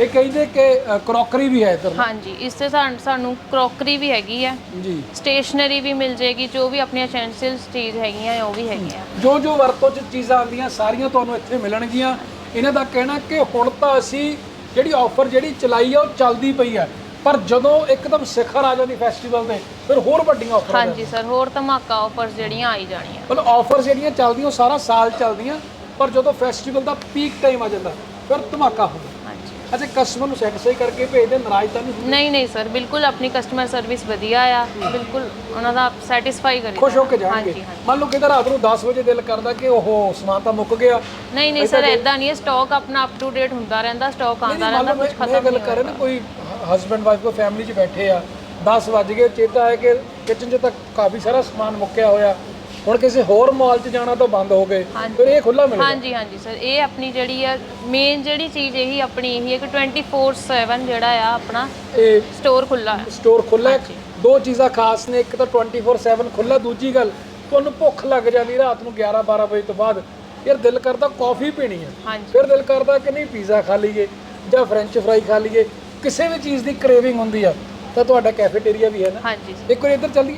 ਇਹ ਕਹਿੰਦੇ ਕਿ ਕਰੋਕਰੀ ਵੀ ਹੈ ਇੱਧਰ ਹਾਂਜੀ ਇਸ ਤੇ ਸਾਨ- ਸਾਨੂੰ ਕਰੋਕਰੀ ਵੀ ਹੈਗੀ ਆ। ਜੀ। ਸਟੇਸ਼ਨਰੀ ਵੀ ਮਿਲ ਜੇਗੀ ਜੋ ਵੀ ਆਪਣੀਆਂ ਐਸੈਂਸ਼ੀਅਲਸ ਚੀਜ਼ ਹੈਗੀਆਂ ਆ, ਉਹ ਵੀ ਹੈਗੀਆਂ ਜੋ ਜੋ ਵਰਤੋਂ ਚ ਚੀਜ਼ਾਂ ਆਉਂਦੀਆਂ ਸਾਰੀਆਂ ਤੁਹਾਨੂੰ ਇੱਥੇ ਮਿਲਣਗੀਆਂ। ਇਹਨਾਂ ਦਾ ਕਹਿਣਾ ਕਿ ਹੁਣ ਤਾਂ ਅਸੀਂ ਜਿਹੜੀ ਆਫਰ ਜਿਹੜੀ ਚਲਾਈ ਆ ਉਹ ਚੱਲਦੀ ਪਈ ਆ। ਪਰ ਜਦੋਂ ਇੱਕਦਮ ਸਿਖਰ ਆ ਜਾਂਦੀ ਫੈਸਟੀਵਲ ਤੇ ਫਿਰ ਹੋਰ ਵੱਡੀਆਂ ਆਫਰ ਆ ਹਾਂਜੀ ਸਰ ਹੋਰ ਧਮਾਕਾ ਆਫਰਸ ਜਿਹੜੀਆਂ ਆਈ ਜਾਣੀਆਂ। ਮਤਲਬ ਆਫਰ ਜਿਹੜੀਆਂ ਚੱਲਦੀਆਂ ਉਹ ਸਾਰਾ ਸਾਲ ਚੱਲਦੀਆਂ। ਪਰ ਜਦੋਂ ਫੈਸਟੀਵਲ ਦਾ ਪੀਕ ਟਾਈਮ ਆ ਜਾਂਦਾ ਫਿਰ ਧਮਾਕਾ ਹੁੰਦਾ। ਅੱਛਾ ਕਸਟਮਰ ਨੂੰ ਸੈਟੀਸਫਾਈ ਕਰਕੇ ਭੇਜਦੇ ਨਾਰਾਜ਼ ਤਾਂ ਨਹੀਂ? ਨਹੀਂ ਨਹੀਂ ਸਰ ਬਿਲਕੁਲ ਆਪਣੀ ਕਸਟਮਰ ਸਰਵਿਸ ਵਧੀਆ ਆ। ਬਿਲਕੁਲ ਉਹਨਾਂ ਦਾ ਸੈਟੀਸਫਾਈ ਕਰੀ ਖੁਸ਼ ਹੋ ਕੇ ਜਾਣਗੇ। ਮੰਨ ਲਓ ਕਿ ਰਾਤ ਨੂੰ 10 ਵਜੇ ਦਿਲ ਕਰਦਾ ਕਿ ਉਹ ਸਮਾਨ ਤਾਂ ਮੁੱਕ ਗਿਆ। ਨਹੀਂ ਨਹੀਂ ਸਰ ਇਦਾਂ ਨਹੀਂ ਹੈ ਸਟਾਕ ਆਪਣਾ ਅਪ ਟੂ ਡੇਟ ਹੁੰਦਾ ਰਹਿੰਦਾ ਸਟਾਕ ਆਉਂਦਾ ਰਹਿੰਦਾ ਕੁਝ ਖਤਮ ਗੱਲ ਨਹੀਂ ਕਰ ਰਿਹਾ ਨਾ ਕੋਈ ਹਸਬੰਡ ਵਾਈਫ ਕੋਈ ਫੈਮਿਲੀ 'ਚ ਬੈਠੇ ਆ 10 ਵੱਜ ਗਏ ਚੇਤਾ ਹੈ ਕਿ ਕਿਚਨ 'ਚ ਤਾਂ ਕਾਫੀ ਸਾਰਾ ਸਮਾਨ ਮੁੱਕਿਆ ਹੋਇਆ। ਹੁਣ ਕਿਸੇ ਹੋਰ ਮਾਲ 'ਚ ਜਾਣਾ ਤਾਂ ਬੰਦ ਹੋ ਗਏ ਹਾਂਜੀ। ਫਿਰ ਇਹ ਖੁੱਲਾ ਮਿਲੇਗਾ। ਹਾਂਜੀ ਹਾਂਜੀ ਸਰ ਇਹ ਆਪਣੀ ਜਿਹੜੀ ਆ ਮੇਨ ਜਿਹੜੀ ਚੀਜ਼ ਇਹੀ ਆਪਣੀ ਇਹੀ ਹੈ ਕਿ 24/7 ਜਿਹੜਾ ਆ ਆਪਣਾ ਇਹ ਸਟੋਰ ਖੁੱਲਾ ਹੈ। ਸਟੋਰ ਖੁੱਲਾ ਹੈ। ਦੋ ਚੀਜ਼ਾਂ ਖਾਸ ਨੇ ਇੱਕ ਤਾਂ 24/7 ਖੁੱਲਾ ਦੂਜੀ ਗੱਲ ਤੁਹਾਨੂੰ ਭੁੱਖ ਲੱਗ ਜਾਂਦੀ ਰਾਤ ਨੂੰ 11 12 ਵਜੇ ਤੋਂ ਬਾਅਦ ਯਾਰ ਦਿਲ ਕਰਦਾ ਕੌਫੀ ਪੀਣੀ ਹੈ। ਹਾਂਜੀ। ਫਿਰ ਦਿਲ ਕਰਦਾ ਕਿ ਨਹੀਂ ਪੀਜ਼ਾ ਖਾ ਲਈਏ ਜਾਂ ਫ੍ਰੈਂਚ ਫਰਾਈ ਖਾ ਲਈਏ ਕਿਸੇ ਵੀ ਚੀਜ਼ ਦੀ ਕ੍ਰੇਵਿੰਗ ਹੁੰਦੀ ਆ ਤਾਂ ਤੁਹਾਡਾ ਕੈਫੇਟੇਰੀਆ ਵੀ ਹੈ ਨਾ। ਹਾਂਜੀ। ਇੱਕ ਵਾਰ ਇੱਧਰ ਚੱਲੀਏ।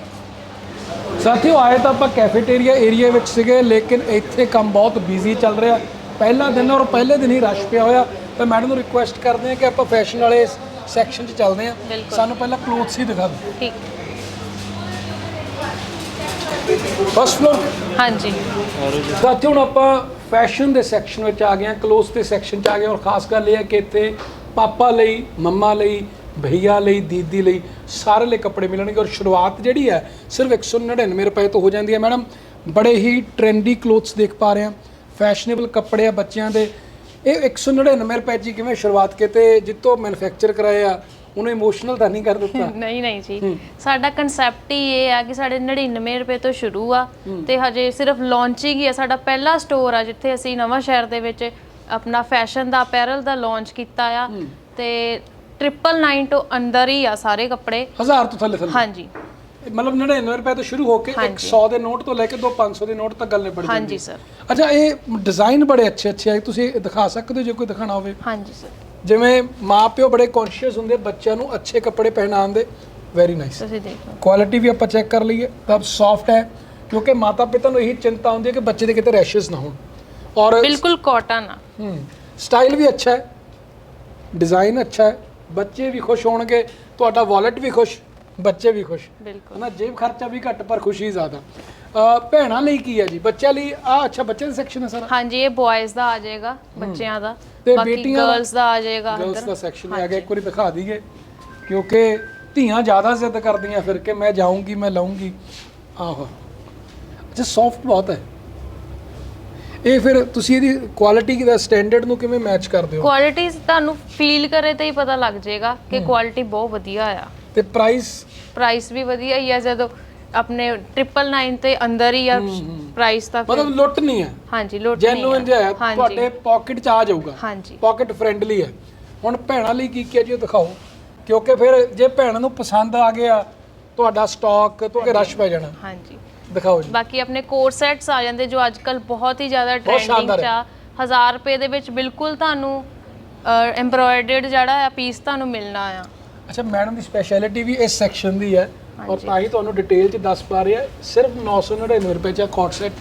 ਸਾਥੀਓ ਆਏ ਤਾਂ ਆਪਾਂ ਕੈਫੇਟੇਰੀਆ ਏਰੀਆ ਵਿੱਚ ਸੀਗੇ ਲੇਕਿਨ ਇੱਥੇ ਕੰਮ ਬਹੁਤ ਬਿਜ਼ੀ ਚੱਲ ਰਿਹਾ। ਪਹਿਲਾ ਦਿਨ ਔਰ ਪਹਿਲੇ ਦਿਨ ਹੀ ਰਸ਼ ਪਿਆ ਹੋਇਆ। ਤਾਂ ਮੈਡਮ ਨੂੰ ਰਿਕੁਐਸਟ ਕਰਦੇ ਹਾਂ ਕਿ ਆਪਾਂ ਫੈਸ਼ਨ ਵਾਲੇ ਸੈਕਸ਼ਨ 'ਚ ਚੱਲਦੇ ਬਿਲਕੁਲ। ਸਾਨੂੰ ਪਹਿਲਾਂ ਕਲੋਥਸ ਹੀ ਦਿਖਾ ਦਿਓ। ਠੀਕ। ਫਸਟ ਫਲੋਰ ਹਾਂਜੀ। ਸਾਥੀਓ ਹੁਣ ਆਪਾਂ ਫੈਸ਼ਨ ਦੇ ਸੈਕਸ਼ਨ ਵਿੱਚ ਆ ਗਏ ਹਾਂ ਕਲੋਥਸ ਦੇ ਸੈਕਸ਼ਨ 'ਚ ਆ ਗਏ ਔਰ ਖਾਸ ਗੱਲ ਇਹ ਹੈ ਕਿ ਇੱਥੇ ਪਾਪਾ ਲਈ ਮੰਮਾ ਲਈ ਭਈਆ ਲਈ ਦੀਦੀ ਲਈ ਸਾਰੇ ਲਈ ਕੱਪੜੇ ਮਿਲਣਗੇ ਔਰ ਸ਼ੁਰੂਆਤ ਜਿਹੜੀ ਹੈ ਸਿਰਫ 199 ਰੁਪਏ ਤੋਂ ਹੋ ਜਾਂਦੀ ਹੈ ਮੈਡਮ। ਬੜੇ ਹੀ ਟ੍ਰੈਂਡੀ ਕਲੋਥਸ ਦੇਖ ਪਾ ਰਹੇ ਹਾਂ। ਫੈਸ਼ਨੇਬਲ ਕੱਪੜੇ ਆ ਬੱਚਿਆਂ ਦੇ। ਇਹ 199 ਰੁਪਏ ਹੀ ਕਿਵੇਂ ਸ਼ੁਰੂਆਤ ਕੀਤੇ ਜਿੱਤੋਂ ਮੈਨੂਫੈਕਚਰ ਕਰਾਏ ਆ ਉਹਨੂੰ ਇਮੋਸ਼ਨਲ ਤਾਂ ਨਹੀਂ ਕਰ ਦਿੱਤਾ। ਨਹੀਂ ਨਹੀਂ ਜੀ। ਸਾਡਾ ਕਨਸੈਪਟ ਹੀ ਇਹ ਆ ਕਿ ਸਾਡੇ 99 ਰੁਪਏ ਤੋਂ ਸ਼ੁਰੂ ਆ ਤੇ ਹਜੇ ਸਿਰਫ ਲਾਂਚਿੰਗ ਹੀ ਆ। ਸਾਡਾ ਪਹਿਲਾ ਸਟੋਰ ਆ ਜਿੱਥੇ ਅਸੀਂ ਨਵਾਂ ਸ਼ਹਿਰ ਦੇ ਵਿੱਚ ਆਪਣਾ ਫੈਸ਼ਨ ਦਾ ਅਪੈਰਲ ਦਾ ਲਾਂਚ ਕੀਤਾ ਆ। ਤੇ 999 ਤੋਂ ਅੰਦਰ ਹੀ ਆ ਸਾਰੇ ਕੱਪੜੇ। ਹਜ਼ਾਰ ਤੋਂ ਥੱਲੇ ਥੱਲੇ? ਹਾਂਜੀ। ਮਤਲਬ 99 ਰੁਪਏ ਤੋਂ ਸ਼ੁਰੂ ਹੋ ਕੇ 100 ਦੇ ਨੋਟ ਤੋਂ ਲੈ ਕੇ 2 500 ਦੇ ਨੋਟ ਤੱਕ ਗੱਲ ਨਿਬੜ ਜਾਂਦੀ ਹਾਂਜੀ ਸਰ। ਅੱਛਾ ਇਹ ਡਿਜ਼ਾਈਨ ਬੜੇ ਅੱਛੇ ਅੱਛੇ ਆ। ਤੁਸੀਂ ਦਿਖਾ ਸਕਦੇ ਹੋ ਜੇ ਕੋਈ ਦਿਖਾਣਾ ਹੋਵੇ। ਹਾਂਜੀ ਸਰ। ਜਿਵੇਂ ਮਾਪਿਓ ਬੜੇ ਕੌਨਸ਼ੀਅਸ ਹੁੰਦੇ ਬੱਚਿਆਂ ਨੂੰ ਅੱਛੇ ਕੱਪੜੇ ਪਹਿਨਾਉਣ ਦੇ। ਵੈਰੀ ਨਾਈਸ ਤੁਸੀਂ ਦੇਖ ਕੁਆਲਿਟੀ ਵੀ ਆਪਾਂ ਚੈੱਕ ਕਰ ਲਈਏ। ਤਾਂ ਸੌਫਟ ਹੈ ਕਿਉਂਕਿ ਮਾਤਾ ਪਿਤਾ ਨੂੰ ਇਹੀ ਚਿੰਤਾ ਹੁੰਦੀ ਹੈ ਕਿ ਬੱਚੇ ਦੇ ਕਿਤੇ ਰੈਸ਼ਸ ਨਾ ਹੋਣ। ਔਰ ਬਿਲਕੁਲ ਕਾਟਨ ਆ। ਹੂੰ ਸਟਾਈਲ ਵੀ ਅੱਛਾ ਹੈ। ਡਿਜ਼ਾਈਨ ਅੱਛਾ ਹੈ। ਬੱਚੇ ਵੀ ਖੁਸ਼ ਹੋਣਗੇ ਤੁਹਾਡਾ ਵਾਲਟ ਵੀ ਖੁਸ਼ ਬੱਚੇ ਵੀ ਖੁਸ਼। ਬਿਲਕੁਲ। ਹਨਾ ਜੇਬ ਖਰਚਾ ਵੀ ਘੱਟ ਪਰ ਖੁਸ਼ੀ ਜ਼ਿਆਦਾ। ਅਹ ਭੈਣਾਂ ਲਈ ਕੀ ਹੈ ਜੀ? ਬੱਚਿਆਂ ਲਈ ਆ ਅੱਛਾ ਬੱਚੇ ਦਾ ਸੈਕਸ਼ਨ ਹੈ ਸਾਰਾ। ਹਾਂਜੀ ਇਹ ਬॉयਜ਼ ਦਾ ਆ ਜਾਏਗਾ ਬੱਚਿਆਂ ਦਾ। ਤੇ ਬਾਕੀ ਬੇਟੀਆਂ ਦਾ? ਗਰਲਸ ਦਾ ਆ ਜਾਏਗਾ ਗਰਲਸ ਅੰਦਰ। ਦਾ ਸੈਕਸ਼ਨ ਆ ਗਿਆ ਇੱਕ ਵਾਰੀ ਦਿਖਾ ਦਈਏ ਕਿਉਂਕਿ ਧੀਆਂ ਜ਼ਿਆਦਾ ਜ਼ਿੱਦ ਕਰਦੀਆਂ ਫਿਰ ਕਿ ਮੈਂ ਜਾਊਂਗੀ ਮੈਂ ਲਊਂਗੀ। ਆਹੋ। ਅੱਛਾ ਸੌਫਟ ਬਹੁਤ ਹੈ। ਇਹ ਫਿਰ ਤੁਸੀਂ ਇਹਦੀ ਕੁਆਲਿਟੀ ਦਾ ਸਟੈਂਡਰਡ ਨੂੰ ਕਿਵੇਂ ਮੈਚ ਕਰਦੇ ਹੋ? ਕੁਆਲਿਟੀ ਤੁਹਾਨੂੰ ਫੀਲ ਕਰੇ ਤੇ ਹੀ ਪਤਾ ਲੱਗ ਜਾਏਗਾ ਕਿ ਕੁਆਲਿਟੀ ਬਹੁਤ ਵਧੀਆ ਆ। ਤੇ ਪ੍ਰਾਈਸ ਪ੍ਰਾਈਸ ਵੀ ਵਧੀਆ ਹੀ ਆ ਜਦੋਂ ਆਪਣੇ 999 ਤੇ ਅੰਦਰ ਹੀ ਆ ਪ੍ਰਾਈਸ ਤਾਂ ਫਿਰ- ਮਤਲਬ ਲੁੱਟ ਨਹੀਂ ਹੈ ਹਾਂਜੀ ਲੋਟ ਨਹੀਂ ਜੈਨੂਇਨ ਜਿਹਾ ਹੈ ਹਾਂਜੀ। ਤੁਹਾਡੇ ਪਾਕਟ 'ਚ ਆ ਜਾਊਗਾ। ਹਾਂਜੀ। ਪਾਕਟ ਫ੍ਰੈਂਡਲੀ ਹੈ। ਹੁਣ ਭੈਣਾਂ ਲਈ ਕੀ ਕੀ ਹੈ ਜੀ ਉਹ ਦਿਖਾਓ। ਕਿਉਂਕਿ ਫਿਰ ਜੇ ਭੈਣਾਂ ਨੂੰ ਪਸੰਦ ਆ ਗਿਆ ਤੁਹਾਡਾ ਸਟਾਕ ਤੋਂ ਰਸ਼ ਪੈ ਜਾਣਾ। ਹਾਂਜੀ। ਦਿਖਾਓ ਜੀ। ਬਾਕੀ ਆਪਣੇ ਕੋਟ ਸੈਟਸ ਆ ਜਾਂਦੇ ਜੋ ਅੱਜ ਕੱਲ ਬਹੁਤ ਹੀ ਜ਼ਿਆਦਾ ਟ੍ਰੈਂਡਿੰਗ ਸ਼ਾਨਦਾਰ ਚ ਆ। 1000 ਰੁਪਏ ਦੇ ਵਿੱਚ ਬਿਲਕੁਲ ਤੁਹਾਨੂੰ ਐਮਬ੍ਰੋਇਡਰਡ ਜਿਹੜਾ ਆ ਪੀਸ ਤੁਹਾਨੂੰ ਮਿਲਣਾ ਆ। ਅੱਛਾ ਮੈਡਮ ਦੀ ਸਪੈਸ਼ਲਿਟੀ ਵੀ ਇਸ ਸੈਕਸ਼ਨ ਦੀ ਹੈ। ਔਰ ਤਾਂ ਹੀ ਤੁਹਾਨੂੰ ਡਿਟੇਲ ਚ ਦੱਸ ਪਾ ਰਿਹਾ ਸਿਰਫ 999 ਰੁਪਏ ਚ ਕੋਟ ਸੈਟ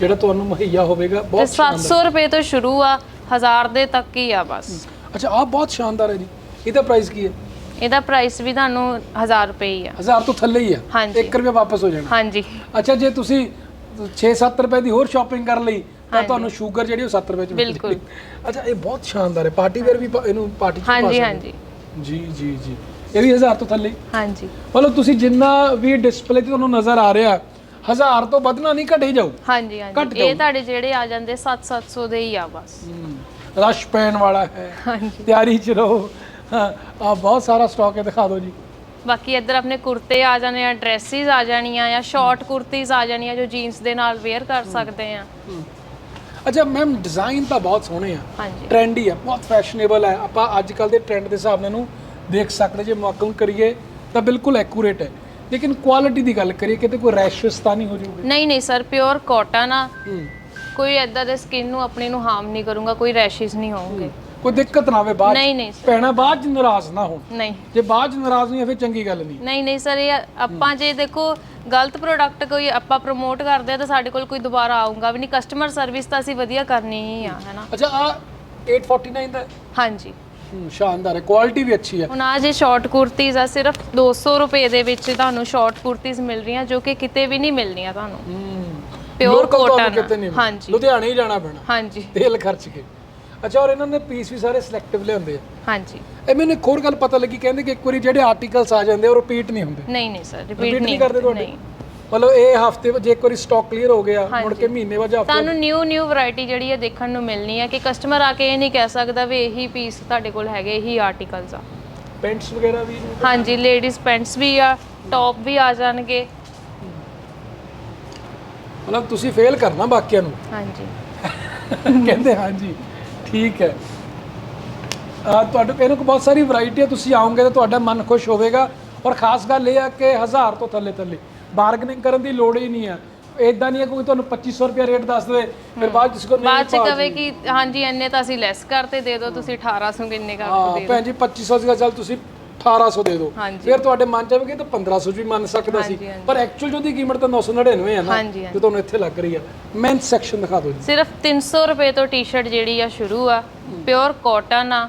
ਜਿਹੜਾ ਤੁਹਾਨੂੰ ਮੁਹੱਈਆ ਹੋਵੇਗਾ। ਤੇ ਬਹੁਤ ਸ਼ਾਨਦਾਰ। 700 ਰੁਪਏ ਤੋਂ ਸ਼ੁਰੂ ਆ 1000 ਦੇ ਤੱਕ ਹੀ ਆ ਬਸ। ਅੱਛਾ ਆਹ ਬਹੁਤ ਸ਼ਾਨਦਾਰ ਹੈ ਜੀ। ਇਹਦਾ ਪ੍ਰਾਈਸ ਕੀ ਹੈ? ਇਹਦਾ ਪ੍ਰਾਈਸ ਵੀ ਤੁਹਾਨੂੰ 1000 ਰੁਪਏ ਹੀ ਆ। 1000 ਤੋਂ ਥੱਲੇ ਹੀ ਹੈ ਹਾਂਜੀ। 1 ਰੁਪਏ ਵਾਪਸ ਹੋ ਜਾਣਾ। ਹਾਂਜੀ। ਅੱਛਾ ਜੇ ਤੁਸੀਂ 6-7 ਰੁਪਏ ਦੀ ਹੋਰ ਸ਼ਾਪਿੰਗ ਕਰ ਲਈ ਤਾਂ ਤੁਹਾਨੂੰ ਸ਼ੂਗਰ ਜਿਹੜੀ ਉਹ 7 ਰੁਪਏ ਚ ਮਿਲ ਬਿਲਕੁਲ। ਜਾਏਗੀ। ਅੱਛਾ ਇਹ ਬਹੁਤ ਸ਼ਾਨਦਾਰ ਹੈ। ਪਾਰਟੀ ਵੇਅਰ ਵੀ ਪਾ- ਇਹਨੂੰ ਪਾਰਟੀ ਚ ਪਾ ਹਾਂਜੀ ਸਕਦੇ ਹਾਂਜੀ। ਜੀ ਜੀ ਜੀ। ਇਹ ਵੀ 1000 ਤੋਂ ਥੱਲੇ। ਹੀ? ਹਾਂਜੀ। ਮਤਲਬ ਤੁਸੀਂ ਜਿੰਨਾ ਵੀ ਡਿਸਪਲੇ ਤੇ ਤੁਹਾਨੂੰ ਨਜ਼ਰ ਆ ਰਿਹਾ 1000 ਤੋਂ ਵਧਣਾ ਨਹੀਂ ਘਟੇ ਜਾਊ ਹਾਂਜੀ ਘੱਟ ਹਾਂਜੀ ਜਾਊ। ਇਹ ਤੁਹਾਡੇ ਜਿਹੜੇ ਆ ਜਾਂਦੇ 7-700 ਦੇ ਹੀ ਆ ਬਸ। ਰਸ਼ ਪੈਣ ਵਾਲਾ ਹੈ। ਹਾਂਜੀ। ਤਿਆਰੀ ਚ ਰਹੋ। ਆ ਬਹੁਤ ਸਾਰਾ ਸਟਾਕ ਹੈ ਦਿਖਾ ਦਿਓ ਜੀ। ਬਾਕੀ ਇੱਧਰ ਆਪਣੇ ਕੁਰਤੇ ਆ ਜਾਣੇ ਆ ਡਰੈਸਿਸ ਆ ਜਾਣੀਆਂ ਆ ਸ਼ਾਰਟ ਕੁਰਤੀਜ਼ ਆ ਜਾਣੀਆਂ ਜੋ ਜੀਨਸ ਦੇ ਨਾਲ ਵੇਅਰ ਕਰ ਸਕਦੇ ਆ। ਅੱਛਾ ਮੈਮ ਡਿਜ਼ਾਈਨ ਤਾਂ ਬਹੁਤ ਸੋਹਣੇ ਆ। ਹਾਂਜੀ। ਟ੍ਰੈਂਡੀ ਆ ਬਹੁਤ ਫੈਸ਼ਨੇਬਲ ਹੈ ਆਪਾਂ ਅੱਜ ਕੱਲ ਦੇ ਟ੍ਰੈਂਡ ਦੇ ਹਿਸਾਬ ਨਾਲ ਇਹਨੂੰ ਦੇਖ ਸਕਦੇ ਜੇ ਮੁਆਕਮ ਕਰੀਏ ਤਾਂ ਬਿਲਕੁਲ ਐਕੂਰੇਟ ਹੈ। ਲੇਕਿਨ ਕੁਆਲਿਟੀ ਦੀ ਗੱਲ ਕਰੀਏ ਕਿਤੇ ਕੋਈ ਰੈਸ਼ਸ ਤਾਂ ਨਹੀਂ ਹੋ ਜਾਊਗੀ ਨਹੀਂ ਨਹੀਂ ਸਰ ਪਿਓਰ ਕਾਟਨ ਆ। ਕੋਈ ਐਦਾਂ ਦੇ ਸਕਿਨ ਨੂੰ ਆਪਣੀ ਨੂੰ ਹਾਰਮ ਨਹੀਂ ਕਰੂੰਗਾ ਕੋਈ ਰੈਸ਼ਸ ਨਹੀਂ ਹੋਣਗੇ। ਕੋਈ ਦਿੱਕਤ ਨਾ ਆਵੇ ਬਾਅਦ 'ਚ। ਨਹੀਂ ਨਹੀਂ ਭੈਣਾਂ ਬਾਅਦ ਚ ਨਾਰਾਜ਼ ਨਾ ਹੋਣ। ਨਹੀਂ। ਜੇ ਬਾਅਦ ਚ ਨਾਰਾਜ਼ ਨਹੀਂ ਹੋਏ ਫਿਰ ਚੰਗੀ ਗੱਲ ਨਹੀਂ। ਨਹੀਂ ਨਹੀਂ ਸਰ ਇਹ ਆਪਾਂ ਜੇ ਦੇਖੋ ਗਲਤ ਪ੍ਰੋਡਕਟ ਕੋਈ ਆਪਾਂ ਪ੍ਰਮੋਟ ਕਰਦੇ ਆ ਤਾਂ ਸਾਡੇ ਕੋਲ ਕੋਈ ਦੁਬਾਰਾ ਆਊਗਾ ਵੀ ਨਹੀਂ। ਕਸਟਮਰ ਸਰਵਿਸ ਤਾਂ ਅਸੀਂ ਵਧੀਆ ਕਰਨੀ ਹੀ ਆ ਹੈਨਾ ਅੱਛਾ ਆ 849 ਦਾ ਹੈ? ਹਾਂਜੀ। ਹੂੰ, ਸ਼ਾਨਦਾਰ ਹੈ ਕੁਆਲਿਟੀ ਵੀ ਅੱਛੀ ਹੈ। ਹੁਣ ਆ ਜੇ ਸ਼ਾਰਟ ਕੁਰਤੀਜ਼ ਆ ਸਿਰਫ 200 ਰੁਪਏ ਦੇ ਵਿੱਚ ਤੁਹਾਨੂੰ ਸ਼ਾਰਟ ਕੁਰਤੀਜ਼ ਮਿਲ ਰਹੀਆਂ ਜੋ ਕਿ ਕਿਤੇ ਵੀ ਨਹੀਂ ਮਿਲਣੀਆਂ ਤੁਹਾਨੂੰ। ਹੂੰ ਪਿਓਰ Local ਤੁਹਾਨੂੰ ਕਾਟਨ ਕਿਤੇ ਨਹੀਂ ਹਾਂਜੀ। ਲੁਧਿਆਣੇ ਹੀ ਜਾਣਾ ਪੈਣਾ। ਹਾਂਜੀ। ਤੇਲ ਖਰਚ ਕੇ। ਅੱਛਾ ਔਰ ਇਹਨਾਂ ਨੇ ਪੀਸ ਵੀ ਸਾਰੇ ਸਿਲੈਕਟਿਵ ਲਿਆਉਂਦੇ ਆ। ਹਾਂਜੀ। ਇਹ ਮੈਨੂੰ ਇੱਕ ਹੋਰ ਗੱਲ ਪਤਾ ਲੱਗੀ ਕਹਿੰਦੇ ਕਿ ਇੱਕ ਵਾਰੀ ਜਿਹੜੇ ਆਰਟੀਕਲਸ ਆ ਜਾਂਦੇ ਆ, ਉਹ ਰਿਪੀਟ ਨਹੀਂ ਹੁੰਦੇ। ਨਹੀਂ ਨਹੀਂ ਸਰ ਰਿਪੀਟ ਨਹੀਂ ਕਰਦੇ ਤੁਹਾਡੇ? ਨਹੀਂ। ਮਤਲਬ ਇਹ ਹਫ਼ਤੇ ਜੇ ਇੱਕ ਵਾਰੀ ਸਟਾਕ ਕਲੀਅਰ ਹੋ ਗਿਆ ਮੁੜ ਕੇ ਮਹੀਨੇ ਬਾਅਦ ਹਫ਼ਤੇ ਤੁਹਾਨੂੰ ਨਿਊ ਨਿਊ ਵੈਰਾਈਟੀ ਜਿਹੜੀ ਹੈ ਦੇਖਣ ਨੂੰ ਮਿਲਣੀ ਹੈ ਕਿ ਕਸਟਮਰ ਆ ਕੇ ਇਹ ਨਹੀਂ ਕਹਿ ਸਕਦਾ ਵੀ ਇਹੀ ਪੀਸ ਤੁਹਾਡੇ ਕੋਲ ਹੈਗੇ ਇਹੀ ਆਰਟੀਕਲਸ ਆ। ਪੈਂਟਸ ਵਗੈਰਾ ਵੀ। ਹਾਂਜੀ ਲੇਡੀਜ਼ ਪੈਂਟਸ ਵੀ ਆ ਟੌਪ ਵੀ ਆ ਜਾਣਗੇ। ਮਤਲਬ ਤੁਸੀਂ ਫੇਲ ਕਰਨਾ ਬਾਕੀਆਂ ਨੂੰ। ਹਾਂਜੀ। ਕਹਿੰਦੇ ਹਾਂਜੀ। ਠੀਕ ਹੈ। ਆ ਤੁਹਾਡੇ ਕੋਲ ਇਹਨਾਂ ਕੋਲ ਬਹੁਤ ਸਾਰੀ ਵੈਰਾਈਟੀ ਹੈ। ਤੁਸੀਂ ਆਓਗੇ ਤਾਂ ਤੁਹਾਡਾ ਮਨ ਖੁਸ਼ ਹੋਵੇਗਾ। ਔਰ ਖਾਸ ਗੱਲ ਇਹ ਹੈ ਕਿ 1000 ਤੋਂ ਥੱਲੇ ਥੱਲੇ। ਬਾਰਗਨਿੰਗ ਕਰਨ ਦੀ ਲੋੜ ਹੀ ਨਹੀਂ ਹੈ। ਇਦਾਂ ਨਹੀਂ ਹੈ ਕੋਈ ਤੁਹਾਨੂੰ 2500 ਰੁਪਏ ਰੇਟ ਦੱਸ ਦੇਵੇ। ਫਿਰ ਬਾਅਦ ਜਿਸ ਕੋ ਨਹੀਂ ਬਾਅਦ ਚ ਕਵੇ ਕਿ ਹਾਂਜੀ ਇੰਨੇ ਤਾਂ ਅਸੀਂ ਲੈਸ ਕਰਤੇ ਦੇ ਦਿਓ ਤੁਸੀਂ 1800 ਕਿੰਨੇ ਕਰ ਹਾਂ ਦੇ ਦਿਓ। ਭੈਣ ਜੀ 2500 ਸੀਗਾ ਚੱਲ ਤੁਸੀਂ 1800 ਦੇ ਦਿਓ। ਹਾਂਜੀ। ਫਿਰ ਤੁਹਾਡੇ ਮਨ ਚ ਆਵੇਗਾ ਤਾਂ 1500 ਵੀ ਮੰਨ ਸਕਦਾ ਸੀ। ਹਾਂਜੀ, ਹਾਂਜੀ। ਪਰ ਐਕਚੁਅਲ ਜੋ ਦੀ ਕੀਮਤ ਤਾਂ 999 ਹੈ ਨਾ ਹਾਂਜੀ, ਤੁਹਾਨੂੰ ਇੱਥੇ ਲੱਗ ਰਹੀ ਹੈ ਮੈਨ ਸੈਕਸ਼ਨ ਦਿਖਾ ਦਿਓ ਜੀ। ਸਿਰਫ 300 ਰੁਪਏ ਤੋਂ ਟੀ-ਸ਼ਰਟ ਜਿਹੜੀ ਆ ਸ਼ੁਰੂ ਆ। ਪਿਓਰ ਕਾਟਨ ਆ।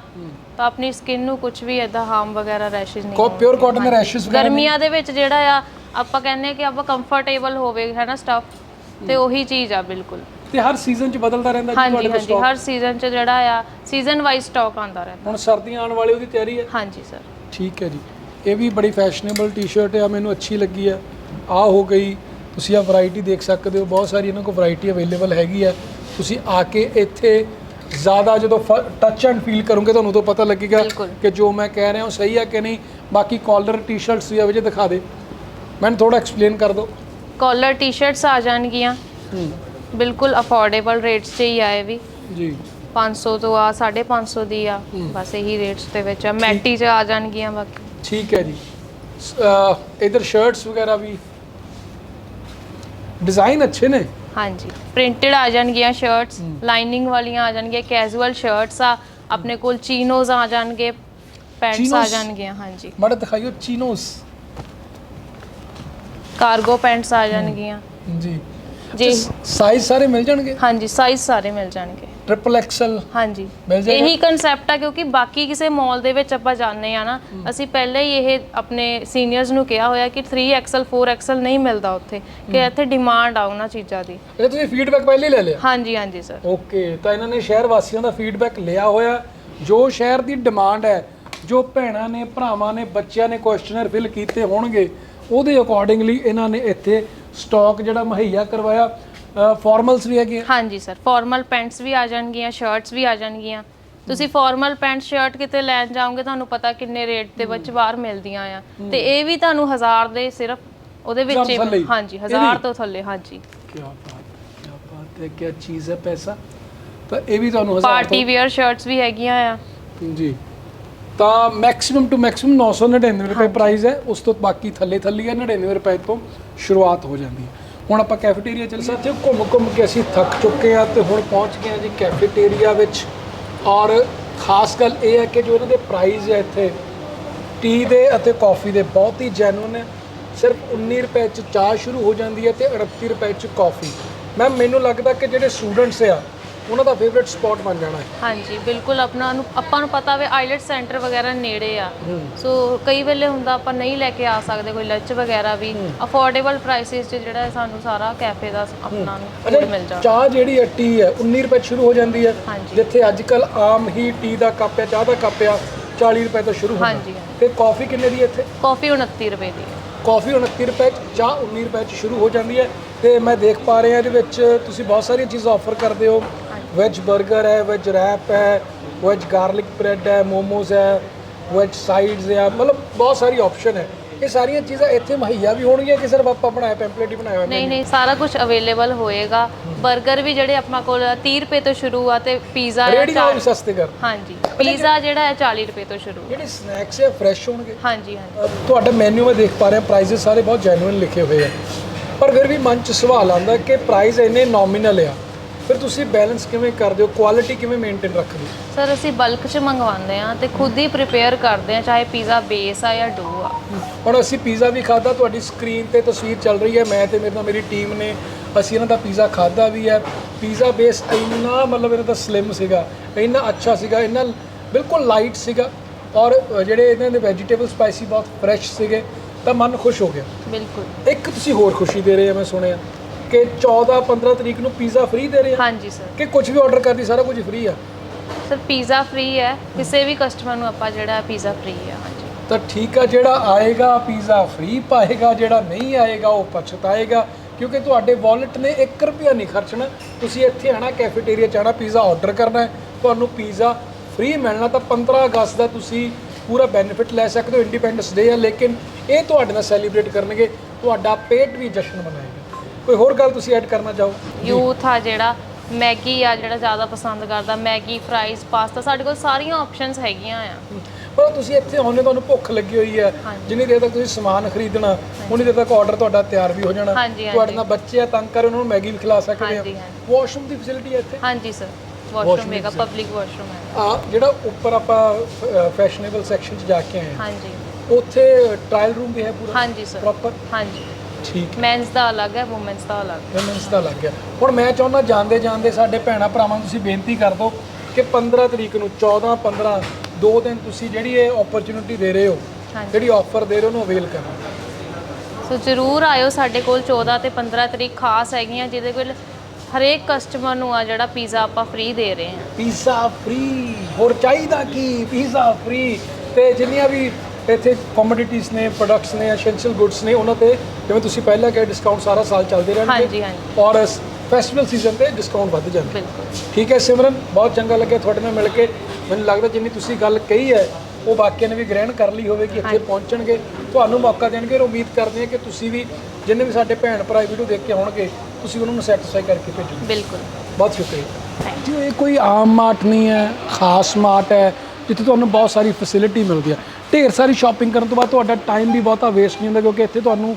ਤਾਂ ਆਪਣੀ ਸਕਿਨ ਨੂੰ ਕੁਝ ਵੀ ਐਦਾਂ ਹਾਰਮ ਵਗੈਰਾ ਰੈਸ਼ਸ ਨਹੀਂ ਕੋ ਪਿਓਰ ਕਾਟਨ ਦੇ ਰੈਸ਼ਸ ਵਗੈਰਾ ਗਰਮੀਆਂ ਦੇ ਵਿੱਚ ਜਿਹੜਾ ਆ ਆਪਾਂ ਕਹਿੰਦੇ ਆ ਕਿ ਆਪਾਂ ਕੰਫਰਟੇਬਲ ਹੋਵੇ ਹੈ ਨਾ ਸਟਫ ਤੇ ਉਹੀ ਚੀਜ਼ ਆ ਬਿਲਕੁਲ। ਤੇ ਹਰ ਸੀਜ਼ਨ ਚ ਬਦਲਦਾ ਰਹਿੰਦਾ ਜੀ ਹਾਂਜੀ ਤੁਹਾਡੇ ਕੋਲ ਹਾਂਜੀ। ਸਟਾਕ ਹਰ ਸੀਜ਼ਨ 'ਚ ਜਿਹੜਾ ਆ ਸੀਜ਼ਨ ਵਾਈਜ਼ ਸਟਾਕ ਆਉਂਦਾ ਰਹਿੰਦਾ। ਹੁਣ ਸਰਦੀਆਂ ਆਉਣ ਵਾਲੀ ਉਹਦੀ ਤਿਆਰੀ ਹੈ? ਹਾਂਜੀ ਸਰ ਠੀਕ ਹੈ ਜੀ। ਇਹ ਵੀ ਬੜੀ ਫੈਸ਼ਨੇਬਲ ਟੀ-ਸ਼ਰਟ ਹੈ ਮੈਨੂੰ ਅੱਛੀ ਲੱਗੀ ਹੈ ਆ ਹੋ ਗਈ ਤੁਸੀਂ ਆ ਵੈਰਾਈਟੀ ਦੇਖ ਸਕਦੇ ਹੋ ਬਹੁਤ ਸਾਰੀ ਇਹਨਾਂ ਕੋਲ ਵੈਰਾਈਟੀ ਅਵੇਲੇਬਲ ਹੈਗੀ ਹੈ ਤੁਸੀਂ ਆ ਕੇ ਇੱਥੇ ਜ਼ਿਆਦਾ ਜਦੋਂ ਟੱਚ ਐਂਡ ਫੀਲ ਕਰੋਗੇ ਤੁਹਾਨੂੰ ਉਦੋਂ ਪਤਾ ਲੱਗੇਗਾ। ਕਿ ਜੋ ਮੈਂ ਕਹਿ ਰਿਹਾ ਹਾਂ ਸਹੀ ਹੈ ਕਿ ਨਹੀਂ। ਬਾਕੀ ਕਾਲਰ ਟੀ-ਸ਼ਰਟਸ ਵੀ ਆ ਵਜੇ ਦਿਖਾ ਦੇ। ਮੈਨੂੰ ਥੋੜਾ ਐਕਸਪਲੇਨ ਕਰ ਦਿਓ। ਕਾਲਰ ਟੀ-ਸ਼ਰਟਸ ਆ ਜਾਣਗੀਆਂ। ਹੂੰ। ਬਿਲਕੁਲ ਅਫੋਰਡੇਬਲ ਰੇਟਸ 'ਚ ਹੀ ਆਏ ਵੀ। ਜੀ। 500 ਤੋਂ ਆ 550 ਦੀ ਆ। ਬਸ ਇਹੀ ਰੇਟਸ ਦੇ ਵਿੱਚ ਆ। ਮੈਟੀ 'ਚ ਆ ਜਾਣਗੀਆਂ ਬਾਕੀ। ਠੀਕ ਹੈ ਜੀ। ਇਧਰ ਸ਼ਰਟਸ ਵਗੈਰਾ ਵੀ। ਡਿਜ਼ਾਈਨ ਅੱਛੇ ਨੇ। ਹਾਂਜੀ। ਪ੍ਰਿੰਟਡ ਆ ਜਾਣਗੀਆਂ ਸ਼ਰਟਸ ਲਾਈਨਿੰਗ ਵਾਲੀਆਂ ਆ ਜਾਣਗੀਆਂ ਕੈਜੂਅਲ ਸ਼ਰਟਸ ਆ ਆਪਣੇ ਕੋਲ ਚੀਨੋਜ਼ ਆ ਜਾਣਗੇ ਪੈਂਟਸ ਆ? ਜਾਣਗੀਆਂ ਹਾਂਜੀ। ਮਾੜਾ ਦਿਖਾਈਓ ਚੀਨੋਸ ਕਾਰਗੋ ਪੈਂਟਸ ਆ ਜਾਣਗੀਆਂ। ਜੀ। ਜੀ ਸਾਈਜ਼ ਸਾਰੇ ਮਿਲ ਜਾਣਗੇ? ਹਾਂਜੀ ਸਾਈਜ਼ ਸਾਰੇ ਮਿਲ ਜਾਣਗੇ। ਟ੍ਰਿਪਲ ਐਕਸਲ ਹਾਂਜੀ। ਮਿਲ ਜਾਏਗਾ? ਇਹੀ ਕਨਸੈਪਟ ਆ ਕਿਉਂਕਿ ਬਾਕੀ ਕਿਸੇ ਮਾਲ ਦੇ ਵਿੱਚ ਆਪਾਂ ਜਾਂਦੇ ਆ ਨਾ ਅਸੀਂ ਪਹਿਲਾਂ ਹੀ ਇਹ ਆਪਣੇ ਸੀਨੀਅਰਸ ਨੂੰ ਕਿਹਾ ਹੋਇਆ ਕਿ 3XL 4XL ਨਹੀਂ ਮਿਲਦਾ ਉੱਥੇ ਕਿ ਇੱਥੇ ਡਿਮਾਂਡ ਆ ਉਹਨਾਂ ਚੀਜ਼ਾਂ ਦੀ। ਇਹ ਤੁਸੀਂ ਫੀਡਬੈਕ ਪਹਿਲੇ ਹੀ ਲੈ ਲਿਆ? ਹਾਂਜੀ ਹਾਂਜੀ ਸਰ ਓਕੇ ਤਾਂ ਇਹਨਾਂ ਨੇ ਸ਼ਹਿਰ ਵਾਸੀਆਂ ਦਾ ਫੀਡਬੈਕ ਲਿਆ ਹੋਇਆ। ਜੋ ਸ਼ਹਿਰ ਦੀ ਡਿਮਾਂਡ ਹੈ ਜੋ ਭੈਣਾਂ ਨੇ ਭਰਾਵਾਂ ਨੇ ਬੱਚਿਆਂ ਨੇ ਕੁਐਸਚਨਰ ਫਿਲ ਕੀਤੇ ਹੋਣਗੇ ਉਹਦੇ ਅਕੋਰਡਿੰਗਲੀ ਇਹਨਾਂ ਨੇ ਇੱਥੇ ਸਟਾਕ ਜਿਹੜਾ ਮੁਹੱਈਆ ਕਰਵਾਇਆ। ਫਾਰਮਲਸ ਵੀ ਹੈਗੇ। ਹਾਂਜੀ ਸਰ ਫਾਰਮਲ ਪੈਂਟਸ ਵੀ ਆ ਜਾਣਗੀਆਂ ਸ਼ਰਟਸ ਵੀ ਆ ਜਾਣਗੀਆਂ। ਤੁਸੀਂ ਫਾਰਮਲ ਪੈਂਟ ਸ਼ਰਟ ਕਿਤੇ ਲੈਣ ਜਾਓਗੇ ਤੁਹਾਨੂੰ ਪਤਾ ਕਿੰਨੇ ਰੇਟ ਦੇ ਵਿੱਚ ਬਾਹਰ ਮਿਲਦੀਆਂ ਆ। ਤੇ ਇਹ ਵੀ ਤੁਹਾਨੂੰ 1000 ਦੇ ਸਿਰਫ ਉਹਦੇ ਵਿੱਚ ਹਜ਼ਾਰ ਥੱਲੇ? ਹੀ- ਹਾਂਜੀ ਇਹ ਵੀ? 1000 ਤੋਂ ਥੱਲੇ ਹਾਂਜੀ। ਕੀ ਬਾਤ ਕੀ ਬਾਤ ਹੈ ਕੀ ਚੀਜ਼ ਹੈ ਪੈਸਾ। ਤਾਂ ਇਹ ਵੀ ਤੁਹਾਨੂੰ ਹਜ਼ਾਰ ਪਾਰਟੀ ਵੇਅਰ ਸ਼ਰਟਸ ਵੀ ਹੈਗੀਆਂ ਆ। ਤੋਂ ਜੀ ਤਾਂ ਮੈਕਸਿਮਮ ਟੂ ਮੈਕਸਿਮਮ 999 ਰੁਪਏ ਪ੍ਰਾਈਸ ਹੈ। ਉਸ ਤੋਂ ਬਾਕੀ ਥੱਲੇ ਥੱਲੇ ਹੈ 99 ਰੁਪਏ ਤੋਂ ਸ਼ੁਰੂਆਤ ਹੋ ਜਾਂਦੀ ਹੈ। ਹੁਣ ਆਪਾਂ ਕੈਫੇਟੇਰੀਆ ਚੱਲ ਸਾਥੀਓ ਘੁੰਮ ਘੁੰਮ ਕੇ ਅਸੀਂ ਥੱਕ ਚੁੱਕੇ ਆ ਤੇ ਹੁਣ ਪਹੁੰਚ ਗਏ ਆ ਜੀ ਕੈਫੇਟੇਰੀਆ ਵਿੱਚ। ਔਰ ਖਾਸ ਗੱਲ ਇਹ ਹੈ ਕਿ ਜੋ ਇਹਨਾਂ ਦੇ ਪ੍ਰਾਈਸ ਹੈ ਇੱਥੇ ਟੀ ਦੇ ਅਤੇ ਕਾਫੀ ਦੇ ਬਹੁਤ ਹੀ ਜੈਨੂਨ ਹੈ ਸਿਰਫ 19 ਰੁਪਏ ਚ ਚਾਹ ਸ਼ੁਰੂ ਹੋ ਜਾਂਦੀ ਹੈ ਤੇ 38 ਰੁਪਏ ਚ ਕਾਫੀ ਮੈਮ ਮੈਨੂੰ ਲੱਗਦਾ ਕਿ ਜਿਹੜੇ ਸਟੂਡੈਂਟਸ ਆ ਉਹਨਾਂ ਦਾ ਫੇਵਰਿਟ ਸਪੌਟ ਬਣ ਜਾਣਾ ਹੈ। ਹਾਂਜੀ ਬਿਲਕੁਲ ਆਪਣਾ ਨੂੰ ਆਪਾਂ ਨੂੰ ਪਤਾ ਵੇ ਆਈਲੈਟ ਸੈਂਟਰ ਵਗੈਰਾ ਨੇੜੇ ਆ। ਸੋ ਕਈ ਵੇਲੇ ਹੁੰਦਾ ਆਪਾਂ ਨਹੀਂ ਲੈ ਕੇ ਆ ਸਕਦੇ ਕੋਈ ਲੰਚ ਵਗੈਰਾ ਵੀ। ਅਫੋਰਡੇਬਲ ਪ੍ਰਾਈਸਿਸ 'ਚ ਜਿਹੜਾ ਹੈ ਸਾਨੂੰ ਸਾਰਾ ਕੈਫੇ ਦਾ ਆਪਣਾ ਨੂੰ ਮਿਲ ਜਾਂਦਾ ਚਾਹ ਜਿਹੜੀ ਹੈ ਟੀ ਹੈ 19 ਰੁਪਏ ਸ਼ੁਰੂ ਹੋ ਜਾਂਦੀ ਹੈ। ਜਿੱਥੇ ਅੱਜ ਕੱਲ ਆਮ ਹੀ ਟੀ ਦਾ ਕੱਪ ਹੈ ਚਾਹ ਦਾ ਕੱਪ ਆ 40 ਰੁਪਏ ਤੋਂ ਸ਼ੁਰੂ ਹੁੰਦਾ। ਤੇ ਕਾਫੀ ਕਿੰਨੇ ਦੀ ਇੱਥੇ? ਕਾਫੀ 29 ਰੁਪਏ ਦੀ ਹੈ। ਕਾਫੀ 29 ਰੁਪਏ 'ਚ ਚਾਹ 19 ਰੁਪਏ 'ਚ ਸ਼ੁਰੂ ਹੋ ਜਾਂਦੀ ਹੈ। ਤੇ ਮੈਂ ਦੇਖ ਪਾ ਰਿਹਾ ਇਹਦੇ ਵਿੱਚ ਤੁਸੀਂ ਬਹੁਤ ਸਾਰੀਆਂ ਚੀਜ਼ਾਂ ਆਫਰ ਕਰਦੇ ਹੋ। ਵੈਜ 버ਗਰ ਹੈ ਵੈਜ ਰੈਪ ਹੈ ਵੈਜ ਗਾਰਲਿਕ ਬ੍ਰੈਡ ਹੈ ਮੋਮੋਜ਼ ਹੈ ਵੈਜ ਸਾਈਡਸ ਹੈ ਮਤਲਬ ਬਹੁਤ ਸਾਰੀ ਆਪਸ਼ਨ ਹੈ ਇਹ ਸਾਰੀਆਂ ਚੀਜ਼ਾਂ ਇੱਥੇ ਮੁਹੱਈਆ ਵੀ ਹੋਣਗੀਆਂ ਕਿ ਸਿਰਫ ਆਪਾਂ ਬਣਾਇਆ ਪੈਂਪਲੇਟ ਹੀ ਬਣਾਇਆ ਹੋਇਆ ਨਹੀਂ ਨਹੀਂ ਸਾਰਾ ਕੁਝ ਅਵੇਲੇਬਲ ਹੋਏਗਾ 버ਗਰ ਵੀ ਜਿਹੜੇ ਆਪਣੇ ਕੋਲ 30 ਰੁਪਏ ਤੋਂ ਸ਼ੁਰੂ ਆ ਤੇ ਪੀਜ਼ਾ ਆ ਰੇੜੀ ਨਾਲ ਵੀ 40 ਸਸਤੇ ਕਰ ਹਾਂਜੀ ਪੀਜ਼ਾ ਜਿਹੜਾ ਹੈ 40 ਰੁਪਏ ਤੋਂ ਸ਼ੁਰੂ ਜਿਹੜੇ ਸਨੈਕਸ ਹੈ ਫਰੈਸ਼ ਹੋਣਗੇ ਹਾਂਜੀ ਹਾਂਜੀ ਤੁਹਾਡਾ ਮੈਨੂ ਮੈਂ ਦੇਖ ਪਾ ਰਿਹਾ ਪ੍ਰਾਈਸਿਸ ਸਾਰੇ ਬਹੁਤ ਜੈਨੂਇਨ ਲਿਖੇ ਹੋਏ ਆ ਪਰ ਫਿਰ ਵੀ ਮਨ 'ਚ ਸਵਾਲ ਆਉਂਦਾ ਕਿ ਪ੍ਰਾਈਸ ਇੰਨੇ ਨੋਮੀਨਲ ਆ ਫਿਰ ਤੁਸੀਂ ਬੈਲੈਂਸ ਕਿਵੇਂ ਕਰਦੇ ਹੋ? ਕੁਆਲਿਟੀ ਕਿਵੇਂ ਮੇਨਟੇਨ ਰੱਖਦੇ ਹੋ? ਸਰ ਅਸੀਂ ਬਲਕ 'ਚ ਮੰਗਵਾਉਂਦੇ ਆ ਤੇ ਖੁਦ ਹੀ ਪ੍ਰਿਪੇਅਰ ਕਰਦੇ ਆ ਚਾਹੇ ਪੀਜ਼ਾ ਬੇਸ ਆ ਜਾਂ ਡੋ ਆ। ਹੁਣ ਅਸੀਂ ਪੀਜ਼ਾ ਵੀ ਖਾਦਾ ਤੁਹਾਡੀ ਸਕਰੀਨ ਤੇ ਤਸਵੀਰ ਚੱਲ ਰਹੀ ਹੈ। ਮੈਂ ਤੇ ਮੇਰੇ ਨਾਲ ਮੇਰੀ ਟੀਮ ਨੇ ਅਸੀਂ ਇਹਨਾਂ ਦਾ ਪੀਜ਼ਾ ਖਾਦਾ ਵੀ ਹੈ। ਪੀਜ਼ਾ ਬੇਸ ਇੰਨਾ ਮਤਲਬ ਇਹਨਾਂ ਦਾ ਸਲਿਮ ਸੀਗਾ ਇੰਨਾ ਅੱਛਾ ਸੀਗਾ ਇੰਨਾ ਬਿਲਕੁਲ ਲਾਈਟ ਸੀਗਾ ਔਰ ਜਿਹੜੇ ਇਹਨਾਂ ਦੇ ਵੈਜੀਟੇਬਲ ਸਪਾਈਸੀ ਬਹੁਤ ਫਰੈਸ਼ ਸੀਗੇ ਤਾਂ ਮਨ ਖੁਸ਼ ਹੋ ਗਿਆ। ਬਿਲਕੁਲ। ਇੱਕ ਤੁਸੀਂ ਹੋਰ ਖੁਸ਼ੀ ਦੇ ਰਹੇ ਆ ਮੈਂ ਸੁਣਿਆ। ਕਿ 14 15 ਤਰੀਕ ਨੂੰ ਪੀਜ਼ਾ ਫ੍ਰੀ ਦੇ ਰਹੇ ਆ? ਹਾਂਜੀ ਸਰ ਕਿ ਕੁਝ ਵੀ ਆਰਡਰ ਕਰਦੀ ਸਾਰਾ ਕੁਝ ਫ੍ਰੀ ਆ? ਸਰ ਪੀਜ਼ਾ ਫ੍ਰੀ ਹੈ। ਕਿਸੇ ਵੀ ਕਸਟਮਰ ਨੂੰ ਆਪਾਂ ਜਿਹੜਾ ਪੀਜ਼ਾ ਫ੍ਰੀ ਹੈ ਹਾਂਜੀ। ਤਾਂ ਠੀਕ ਆ ਜਿਹੜਾ ਆਏਗਾ ਪੀਜ਼ਾ ਫ੍ਰੀ ਪਾਏਗਾ ਜਿਹੜਾ ਨਹੀਂ ਆਏਗਾ ਉਹ ਪਛਤਾਏਗਾ ਕਿਉਂਕਿ ਤੁਹਾਡੇ ਵਾਲਟ ਨੇ 1 ਰੁਪਿਆ ਨਹੀਂ ਖਰਚਣਾ। ਤੁਸੀਂ ਇੱਥੇ ਆਣਾ ਕੈਫੇਟੇਰੀਆ ਚ ਆਣਾ ਪੀਜ਼ਾ ਆਰਡਰ ਕਰਨਾ ਹੈ। ਤੁਹਾਨੂੰ ਪੀਜ਼ਾ ਫ੍ਰੀ ਮਿਲਣਾ ਤਾਂ 15 ਅਗਸਤ ਦਾ ਤੁਸੀਂ ਪੂਰਾ ਬੈਨੀਫਿਟ ਲੈ ਸਕਦੇ ਹੋ ਇੰਡੀਪੈਂਡੈਂਸ ਡੇ ਹੈ ਲੇਕਿਨ ਇਹ ਤੁਹਾਡੇ ਨਾਲ ਸੈਲੀਬ੍ਰੇਟ ਕਰਨਗੇ। ਤੁਹਾਡਾ ਪੇਟ ਵੀ ਜਸ਼ਨ ਮਨਾਏਗਾ। ਕੋਈ ਹੋਰ ਗੱਲ ਤੁਸੀਂ ਐਡ ਕਰਨਾ ਚਾਹੋ? ਯੂਥ ਆ ਜਿਹੜਾ ਮੈਗੀ ਆ ਜਿਹੜਾ ਜ਼ਿਆਦਾ ਪਸੰਦ ਕਰਦਾ ਮੈਗੀ ਫਰਾਈਜ਼ ਪਾਸਤਾ ਸਾਡੇ ਕੋਲ ਸਾਰੀਆਂ ਆਪਸ਼ਨਸ ਹੈਗੀਆਂ ਆ। ਪਰ ਤੁਸੀਂ ਇੱਥੇ ਆਉਂਦੇ ਤੁਹਾਨੂੰ ਭੁੱਖ ਲੱਗੀ ਹੋਈ ਹੈ। ਜਿੰਨੀ ਦੇਰ ਤੱਕ ਤੁਸੀਂ ਸਮਾਨ ਖਰੀਦਣਾ ਉਨੀ ਦੇਰ ਤੱਕ ਆਰਡਰ ਤੁਹਾਡਾ ਤਿਆਰ ਵੀ ਹੋ ਜਾਣਾ। ਤੁਹਾਡੇ ਨਾਲ ਬੱਚੇ ਆ ਤੰਗ ਕਰ ਉਹਨਾਂ ਨੂੰ ਮੈਗੀ ਵੀ ਖਿਲਾ ਸਕਦੇ ਆ। ਵਾਸ਼ਰੂਮ ਦੀ ਫੈਸਿਲਿਟੀ ਹੈ ਇੱਥੇ? ਹਾਂਜੀ ਸਰ ਵਾਸ਼ਰੂਮ ਹੈਗਾ। ਪਬਲਿਕ ਵਾਸ਼ਰੂਮ ਹੈ। ਆ ਜਿਹੜਾ ਉੱਪਰ ਆਪਾਂ ਫੈਸ਼ਨੇਬਲ ਸੈਕਸ਼ਨ 'ਚ ਜਾ ਕੇ ਆਏ ਹਾਂ ਹਾਂਜੀ। ਉੱਥੇ ਟ੍ਰਾਇਲ ਰੂਮ ਵੀ ਹੈ ਪੂਰਾ? ਹਾਂਜੀ ਸਰ ਪ੍ਰੋਪਰ ਹਾਂਜੀ। ਠੀਕ ਮੈਨਸ ਦਾ ਅਲੱਗ ਹੈ ਔਮਨਸ ਦਾ ਅਲੱਗ ਹੈ। ਵੈਮਨਸ ਦਾ ਲੱਗ ਗਿਆ ਹੁਣ ਮੈਂ ਚਾਹੁੰਦਾ ਜਾਂਦੇ ਜਾਂਦੇ ਸਾਡੇ ਭੈਣਾ ਭਰਾਵਾਂ ਨੂੰ ਤੁਸੀਂ ਬੇਨਤੀ ਕਰ ਦਿਓ ਕਿ 15 ਤਰੀਕ ਨੂੰ 14 15 ਦੋ ਦਿਨ ਤੁਸੀਂ ਜਿਹੜੀ ਇਹ ਓਪਰਚ्युनिटी ਦੇ ਰਹੇ ਹੋ ਜਿਹੜੀ ਆਫਰ ਦੇ ਰਹੇ ਹੋ ਉਹਨੂੰ ਅਵੇਲ ਕਰਨਾ ਸੋ ਜ਼ਰੂਰ ਆਇਓ ਸਾਡੇ ਕੋਲ 14 ਤੇ 15 ਤਰੀਕ ਖਾਸ ਹੈਗੀਆਂ ਜਿਹਦੇ ਕੋਲ ਹਰੇਕ ਕਸਟਮਰ ਨੂੰ ਆ ਜਿਹੜਾ ਪੀਜ਼ਾ ਆਪਾਂ ਫ੍ਰੀ ਦੇ ਰਹੇ ਹਾਂ। ਪੀਜ਼ਾ ਫ੍ਰੀ ਹੋਰ ਚਾਹੀਦਾ ਕੀ? ਪੀਜ਼ਾ ਫ੍ਰੀ ਤੇ ਜਿੰਨੀਆਂ ਵੀ ਇੱਥੇ ਕਮੋਡਿਟੀਜ਼ ਨੇ ਪ੍ਰੋਡਕਟਸ ਨੇ ਐਸੈਂਸ਼ੀਅਲ ਗੁੱਡਸ ਨੇ ਉਹਨਾਂ ਤੇ ਜਿਵੇਂ ਤੁਸੀਂ ਪਹਿਲਾਂ ਕਿਹਾ ਡਿਸਕਾਊਂਟ ਸਾਰਾ ਸਾਲ ਚੱਲਦੇ ਰਹਿਣਗੇ ਹਾਂਜੀ, ਹਾਂਜੀ। ਔਰ ਫੈਸਟੀਵਲ ਸੀਜ਼ਨ ਤੇ ਡਿਸਕਾਊਂਟ ਵੱਧ ਜਾਂਦਾ। ਬਿਲਕੁਲ। ਠੀਕ ਹੈ ਸਿਮਰਨ ਬਹੁਤ ਚੰਗਾ ਲੱਗਿਆ ਤੁਹਾਡੇ ਨਾਲ ਮਿਲ ਕੇ। ਮੈਨੂੰ ਲੱਗਦਾ ਜਿੰਨੀ ਤੁਸੀਂ ਗੱਲ ਕਹੀ ਹੈ ਉਹ ਬਾਕੀਆਂ ਨੇ ਵੀ ਗ੍ਰਹਿਣ ਕਰ ਲਈ ਹੋਵੇਗੀ ਇੱਥੇ ਪਹੁੰਚਣਗੇ। ਤੁਹਾਨੂੰ ਮੌਕਾ ਦੇਣਗੇ ਔਰ ਉਮੀਦ ਕਰਦੇ ਹਾਂ ਕਿ ਤੁਸੀਂ ਵੀ ਜਿੰਨੇ ਵੀ ਸਾਡੇ ਭੈਣ ਭਰਾ ਵੀਡੀਓ ਦੇਖ ਕੇ ਆਉਣਗੇ ਤੁਸੀਂ ਉਹਨਾਂ ਨੂੰ ਸੈਟੀਸਫਾਈ ਕਰਕੇ ਭੇਜੋਗੇ। ਬਿਲਕੁਲ। ਬਹੁਤ ਸ਼ੁਕਰੀਆ। ਜੀ ਇਹ ਕੋਈ ਆਮ ਮਾਰਟ ਨਹੀਂ ਹੈ ਖਾਸ ਮਾਰਟ ਹੈ ਜਿੱਥੇ ਤੁਹਾਨੂੰ ਬਹੁਤ ਸਾਰੀ ਫੈਸਿਲਿਟੀ ਮਿਲਦੀ ਹੈ। ਢੇਰ ਸਾਰੀ ਸ਼ਾਪਿੰਗ ਕਰਨ ਤੋਂ ਬਾਅਦ ਤੁਹਾਡਾ ਟਾਈਮ ਵੀ ਬਹੁਤਾ ਵੇਸਟ ਨਹੀਂ ਹੁੰਦਾ ਕਿਉਂਕਿ ਇੱਥੇ ਤੁਹਾਨੂੰ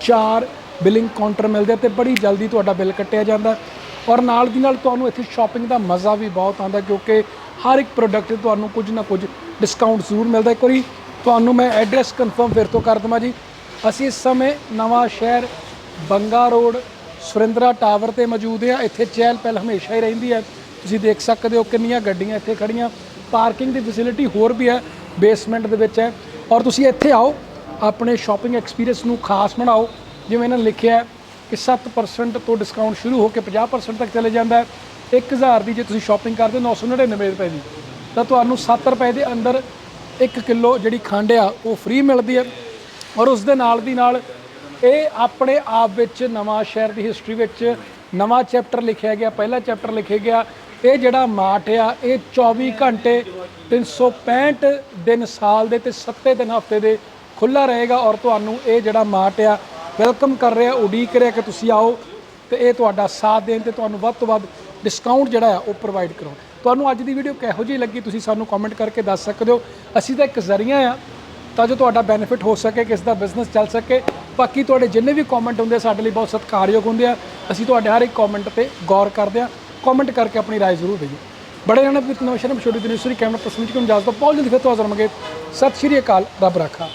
ਚਾਰ ਬਿਲਿੰਗ ਕਾਊਂਟਰ ਮਿਲਦੇ ਆ ਤੇ ਬੜੀ ਜਲਦੀ ਤੁਹਾਡਾ ਬਿੱਲ ਕੱਟਿਆ ਜਾਂਦਾ। ਔਰ ਨਾਲ ਦੀ ਨਾਲ ਤੁਹਾਨੂੰ ਇੱਥੇ ਸ਼ਾਪਿੰਗ ਦਾ ਮਜ਼ਾ ਵੀ ਬਹੁਤ ਆਉਂਦਾ ਕਿਉਂਕਿ ਹਰ ਇੱਕ ਪ੍ਰੋਡਕਟ ਤੇ ਤੁਹਾਨੂੰ ਕੁਝ ਨਾ ਕੁਝ ਡਿਸਕਾਊਂਟ ਜ਼ਰੂਰ ਮਿਲਦਾ। ਇੱਕ ਵਾਰੀ ਤੁਹਾਨੂੰ ਮੈਂ ਐਡਰੈਸ ਕਨਫਰਮ ਫਿਰ ਤੋਂ ਕਰ ਦਵਾਂ ਜੀ। ਅਸੀਂ ਇਸ ਸਮੇਂ ਨਵਾਂ ਸ਼ਹਿਰ ਬੰਗਾ ਰੋਡ, ਸੁਰਿੰਦਰਾ ਟਾਵਰ ਤੇ ਮੌਜੂਦ ਆ ਇੱਥੇ ਚਹਿਲ ਪਹਿਲ ਹਮੇਸ਼ਾ ਹੀ ਰਹਿੰਦੀ ਹੈ। ਤੁਸੀਂ ਦੇਖ ਸਕਦੇ ਹੋ ਕਿੰਨੀਆਂ ਗੱਡੀਆਂ ਇੱਥੇ ਖੜੀਆਂ ਪਾਰਕਿੰਗ ਦੀ ਫੈਸਿਲਿਟੀ ਹੋਰ ਵੀ ਹੈ। ਬੇਸਮੈਂਟ ਦੇ ਵਿੱਚ ਹੈ। ਔਰ ਤੁਸੀਂ ਇੱਥੇ ਆਓ, ਆਪਣੇ ਸ਼ਾਪਿੰਗ ਐਕਸਪੀਰੀਅੰਸ ਨੂੰ ਖਾਸ ਬਣਾਓ। ਜਿਵੇਂ ਇਹਨਾਂ ਨੇ ਲਿਖਿਆ ਹੈ ਕਿ 7% ਤੋਂ ਡਿਸਕਾਊਂਟ ਸ਼ੁਰੂ ਹੋ ਕੇ 50% ਤੱਕ ਚਲੇ ਜਾਂਦਾ ਹੈ। 1000 ਦੀ ਜੇ ਤੁਸੀਂ ਸ਼ਾਪਿੰਗ ਕਰਦੇ ਹੋ 999 ਰੁਪਏ ਦੀ। ਤਾਂ ਤੁਹਾਨੂੰ 7 ਰੁਪਏ ਦੇ ਅੰਦਰ 1 ਕਿਲੋ ਜਿਹੜੀ ਖੰਡ ਆ, ਉਹ ਫ੍ਰੀ ਮਿਲਦੀ ਹੈ। ਔਰ ਉਸ ਦੇ ਨਾਲ ਦੀ ਨਾਲ ਇਹ ਆਪਣੇ ਆਪ ਵਿੱਚ ਨਵਾਂ ਸ਼ਹਿਰ ਦੀ ਹਿਸਟਰੀ ਵਿੱਚ ਨਵਾਂ ਚੈਪਟਰ ਲਿਖਿਆ ਗਿਆ, ਪਹਿਲਾ ਚੈਪਟਰ ਲਿਖਿਆ ਗਿਆ। ਇਹ ਜਿਹੜਾ ਮਾਰਟ ਆ ਇਹ 24 ਘੰਟੇ 365 ਦਿਨ ਸਾਲ ਦੇ ਤੇ 7 ਦਿਨ ਹਫ਼ਤੇ ਦੇ ਖੁੱਲਾ ਰਹੇਗਾ ਔਰ ਤੁਹਾਨੂੰ ਇਹ ਜਿਹੜਾ ਮਾਰਟ ਆ ਵੈਲਕਮ ਕਰ ਰਿਹਾ ਉਡੀਕ ਰਿਹਾ ਕਿ ਤੁਸੀਂ ਆਓ ਤੇ ਇਹ ਤੁਹਾਡਾ ਸਾਥ ਦੇਣ ਤੇ ਤੁਹਾਨੂੰ ਵੱਧ ਤੋਂ ਵੱਧ ਡਿਸਕਾਊਂਟ ਜਿਹੜਾ ਆ ਉਹ ਪ੍ਰੋਵਾਈਡ ਕਰਾਉਣ। ਤੁਹਾਨੂੰ ਅੱਜ ਦੀ ਵੀਡੀਓ ਕਿਹੋ ਜਿਹੀ ਲੱਗੀ ਤੁਸੀਂ ਸਾਨੂੰ ਕਮੈਂਟ ਕਰਕੇ ਦੱਸ ਸਕਦੇ ਹੋ। ਅਸੀਂ ਤਾਂ ਇੱਕ ਜ਼ਰੀਆ ਆ ਤਾਂ ਜੋ ਤੁਹਾਡਾ ਬੈਨੀਫਿਟ ਹੋ ਸਕੇ ਕਿਸ ਦਾ ਬਿਜ਼ਨਸ ਚੱਲ ਸਕੇ। ਬਾਕੀ ਤੁਹਾਡੇ ਜਿੰਨੇ ਵੀ ਕਮੈਂਟ ਹੁੰਦੇ ਆ, ਸਾਡੇ ਲਈ ਬਹੁਤ ਸਤਿਕਾਰਯੋਗ ਹੁੰਦੇ ਆ। ਅਸੀਂ ਤੁਹਾਡੇ ਹਰ ਇੱਕ ਕਮੈਂਟ ਤੇ ਗੌਰ ਕਰਦੇ ਆ। कमेंट करके ਆਪਣੀ राय ਜ਼ਰੂਰ दीजिए ਬੜੇ ਜਣੇ ਵੀ ਤਨਵਸ਼ਰਮ ਛੋਟੀ ਦਿਨੇਸ਼ਰੀ ਕੈਮਰਾ ਪਰਸਨ ਜੀ ਕੋ ਇਜਾਜ਼ਤ ਬਹੁਤ ਜਲਦੀ ਫਿਰ ਤੋਂ ਹਜ਼ਰ ਮੰਗੇ ਸਤਿ ਸ਼੍ਰੀ ਅਕਾਲ, ਰੱਬ ਰੱਖਾ।